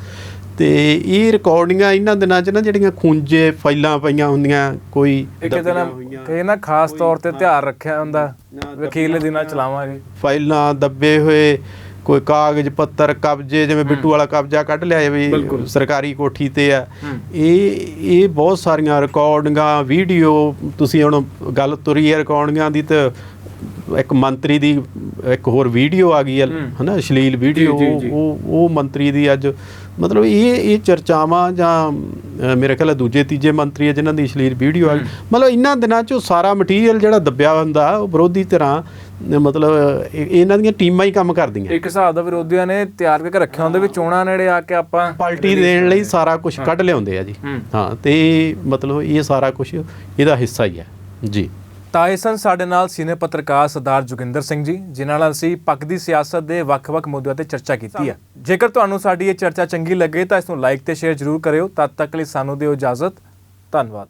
B: ਤੇ ਇਹ ਰਿਕਾਰਡਿੰਗਾਂ ਇਹਨਾਂ ਦਿਨਾਂ 'ਚ ਨਾ ਜਿਹੜੀਆਂ ਖੂੰਜੇ ਫਾਈਲਾਂ ਪਈਆਂ ਹੁੰਦੀਆਂ ਕੋਈ
A: ਇਹ ਕਿਤੇ ਨਾ ਕਹੇ ਨਾ ਖਾਸ ਤੌਰ ਤੇ ਧਿਆਨ ਰੱਖਿਆ ਹੁੰਦਾ ਵਕੀਲੇ ਦਿਨਾਂ ਚਲਾਵਾਂਗੇ।
B: ਫਾਈਲਾਂ ਦੱਬੇ ਹੋਏ ਕੋਈ ਕਾਗਜ਼ ਪੱਤਰ ਕਬਜ਼ੇ ਜਿਵੇਂ ਬਿੱਟੂ ਵਾਲਾ ਕਬਜ਼ਾ ਕੱਢ ਲਿਆ ਵੀ ਸਰਕਾਰੀ ਕੋਠੀ ਤੇ ਆ। ਇਹ ਇਹ ਬਹੁਤ ਸਾਰੀਆਂ ਰਿਕਾਰਡਿੰਗਾਂ ਵੀਡੀਓ ਤੁਸੀਂ ਹੁਣ ਗੱਲ ਤੁਰੀ ਹੈ ਰਿਕਾਰਡਿੰਗਾਂ ਦੀ ਤੇ ਇੱਕ ਮੰਤਰੀ ਦੀ ਇੱਕ ਹੋਰ ਵੀਡੀਓ ਆ ਗਈ ਹੈ ਹਨਾ ਅਸ਼ਲੀਲ ਵੀਡੀਓ। ਉਹ ਉਹ ਮੰਤਰੀ ਦੀ ਅੱਜ ਮਤਲਬ ਇਹ ਇਹ ਚਰਚਾਵਾਂ ਜਾਂ ਮੇਰੇ ਖਿਆਲ ਦੂਜੇ ਤੀਜੇ ਮੰਤਰੀ ਹੈ ਜਿਨ੍ਹਾਂ ਦੀ ਅਸ਼ਲੀਲ ਵੀਡੀਓ ਆ ਮਤਲਬ ਇਹਨਾਂ ਦਿਨਾਂ 'ਚ ਉਹ ਸਾਰਾ ਮਟੀਰੀਅਲ ਜਿਹੜਾ ਦੱਬਿਆ ਹੁੰਦਾ ਉਹ ਵਿਰੋਧੀ ਤਰ੍ਹਾਂ ਮਤਲਬ ਇਹ- ਇਹਨਾਂ ਦੀਆਂ ਟੀਮਾਂ ਹੀ ਕੰਮ ਕਰਦੀਆਂ।
A: ਇੱਕ ਹਿਸਾਬ ਦਾ ਵਿਰੋਧੀਆਂ ਨੇ ਤਿਆਰ ਕਰਕੇ ਰੱਖਿਆ ਹੁੰਦਾ ਵੀ ਚੋਣਾਂ ਨੇੜੇ ਆ ਕੇ ਆਪਾਂ
B: ਪਾਰਟੀ ਦੇਣ ਲਈ ਸਾਰਾ ਕੁਝ ਕੱਢ ਲਿਆਉਂਦੇ ਆ ਜੀ। ਹਾਂ। ਤੇ ਮਤਲਬ ਇਹ ਸਾਰਾ ਕੁਝ ਇਹਦਾ ਹਿੱਸਾ ਹੀ ਹੈ ਜੀ।
A: ਤਾਂ ਇਹ ਸਨ ਸਾਡੇ ਨਾਲ ਸੀਨੀਅਰ ਪੱਤਰਕਾਰ ਸਰਦਾਰ ਜੋਗਿੰਦਰ ਸਿੰਘ ਜੀ ਜਿਨ੍ਹਾਂ ਨਾਲ ਅਸੀਂ ਪੱਕਦੀ ਸਿਆਸਤ ਦੇ ਵੱਖ-ਵੱਖ ਮੁੱਦਿਆਂ ਤੇ ਚਰਚਾ ਕੀਤੀ ਹੈ ਜੇਕਰ ਤੁਹਾਨੂੰ ਸਾਡੀ ਇਹ ਚਰਚਾ ਚੰਗੀ ਲੱਗੇ ਤਾਂ ਇਸ ਨੂੰ ਲਾਈਕ ਤੇ ਸ਼ੇਅਰ ਜ਼ਰੂਰ ਕਰਿਓ। ਤਦ ਤੱਕ ਲਈ ਸਾਨੂੰ ਦਿਓ ਇਜਾਜ਼ਤ। ਧੰਨਵਾਦ।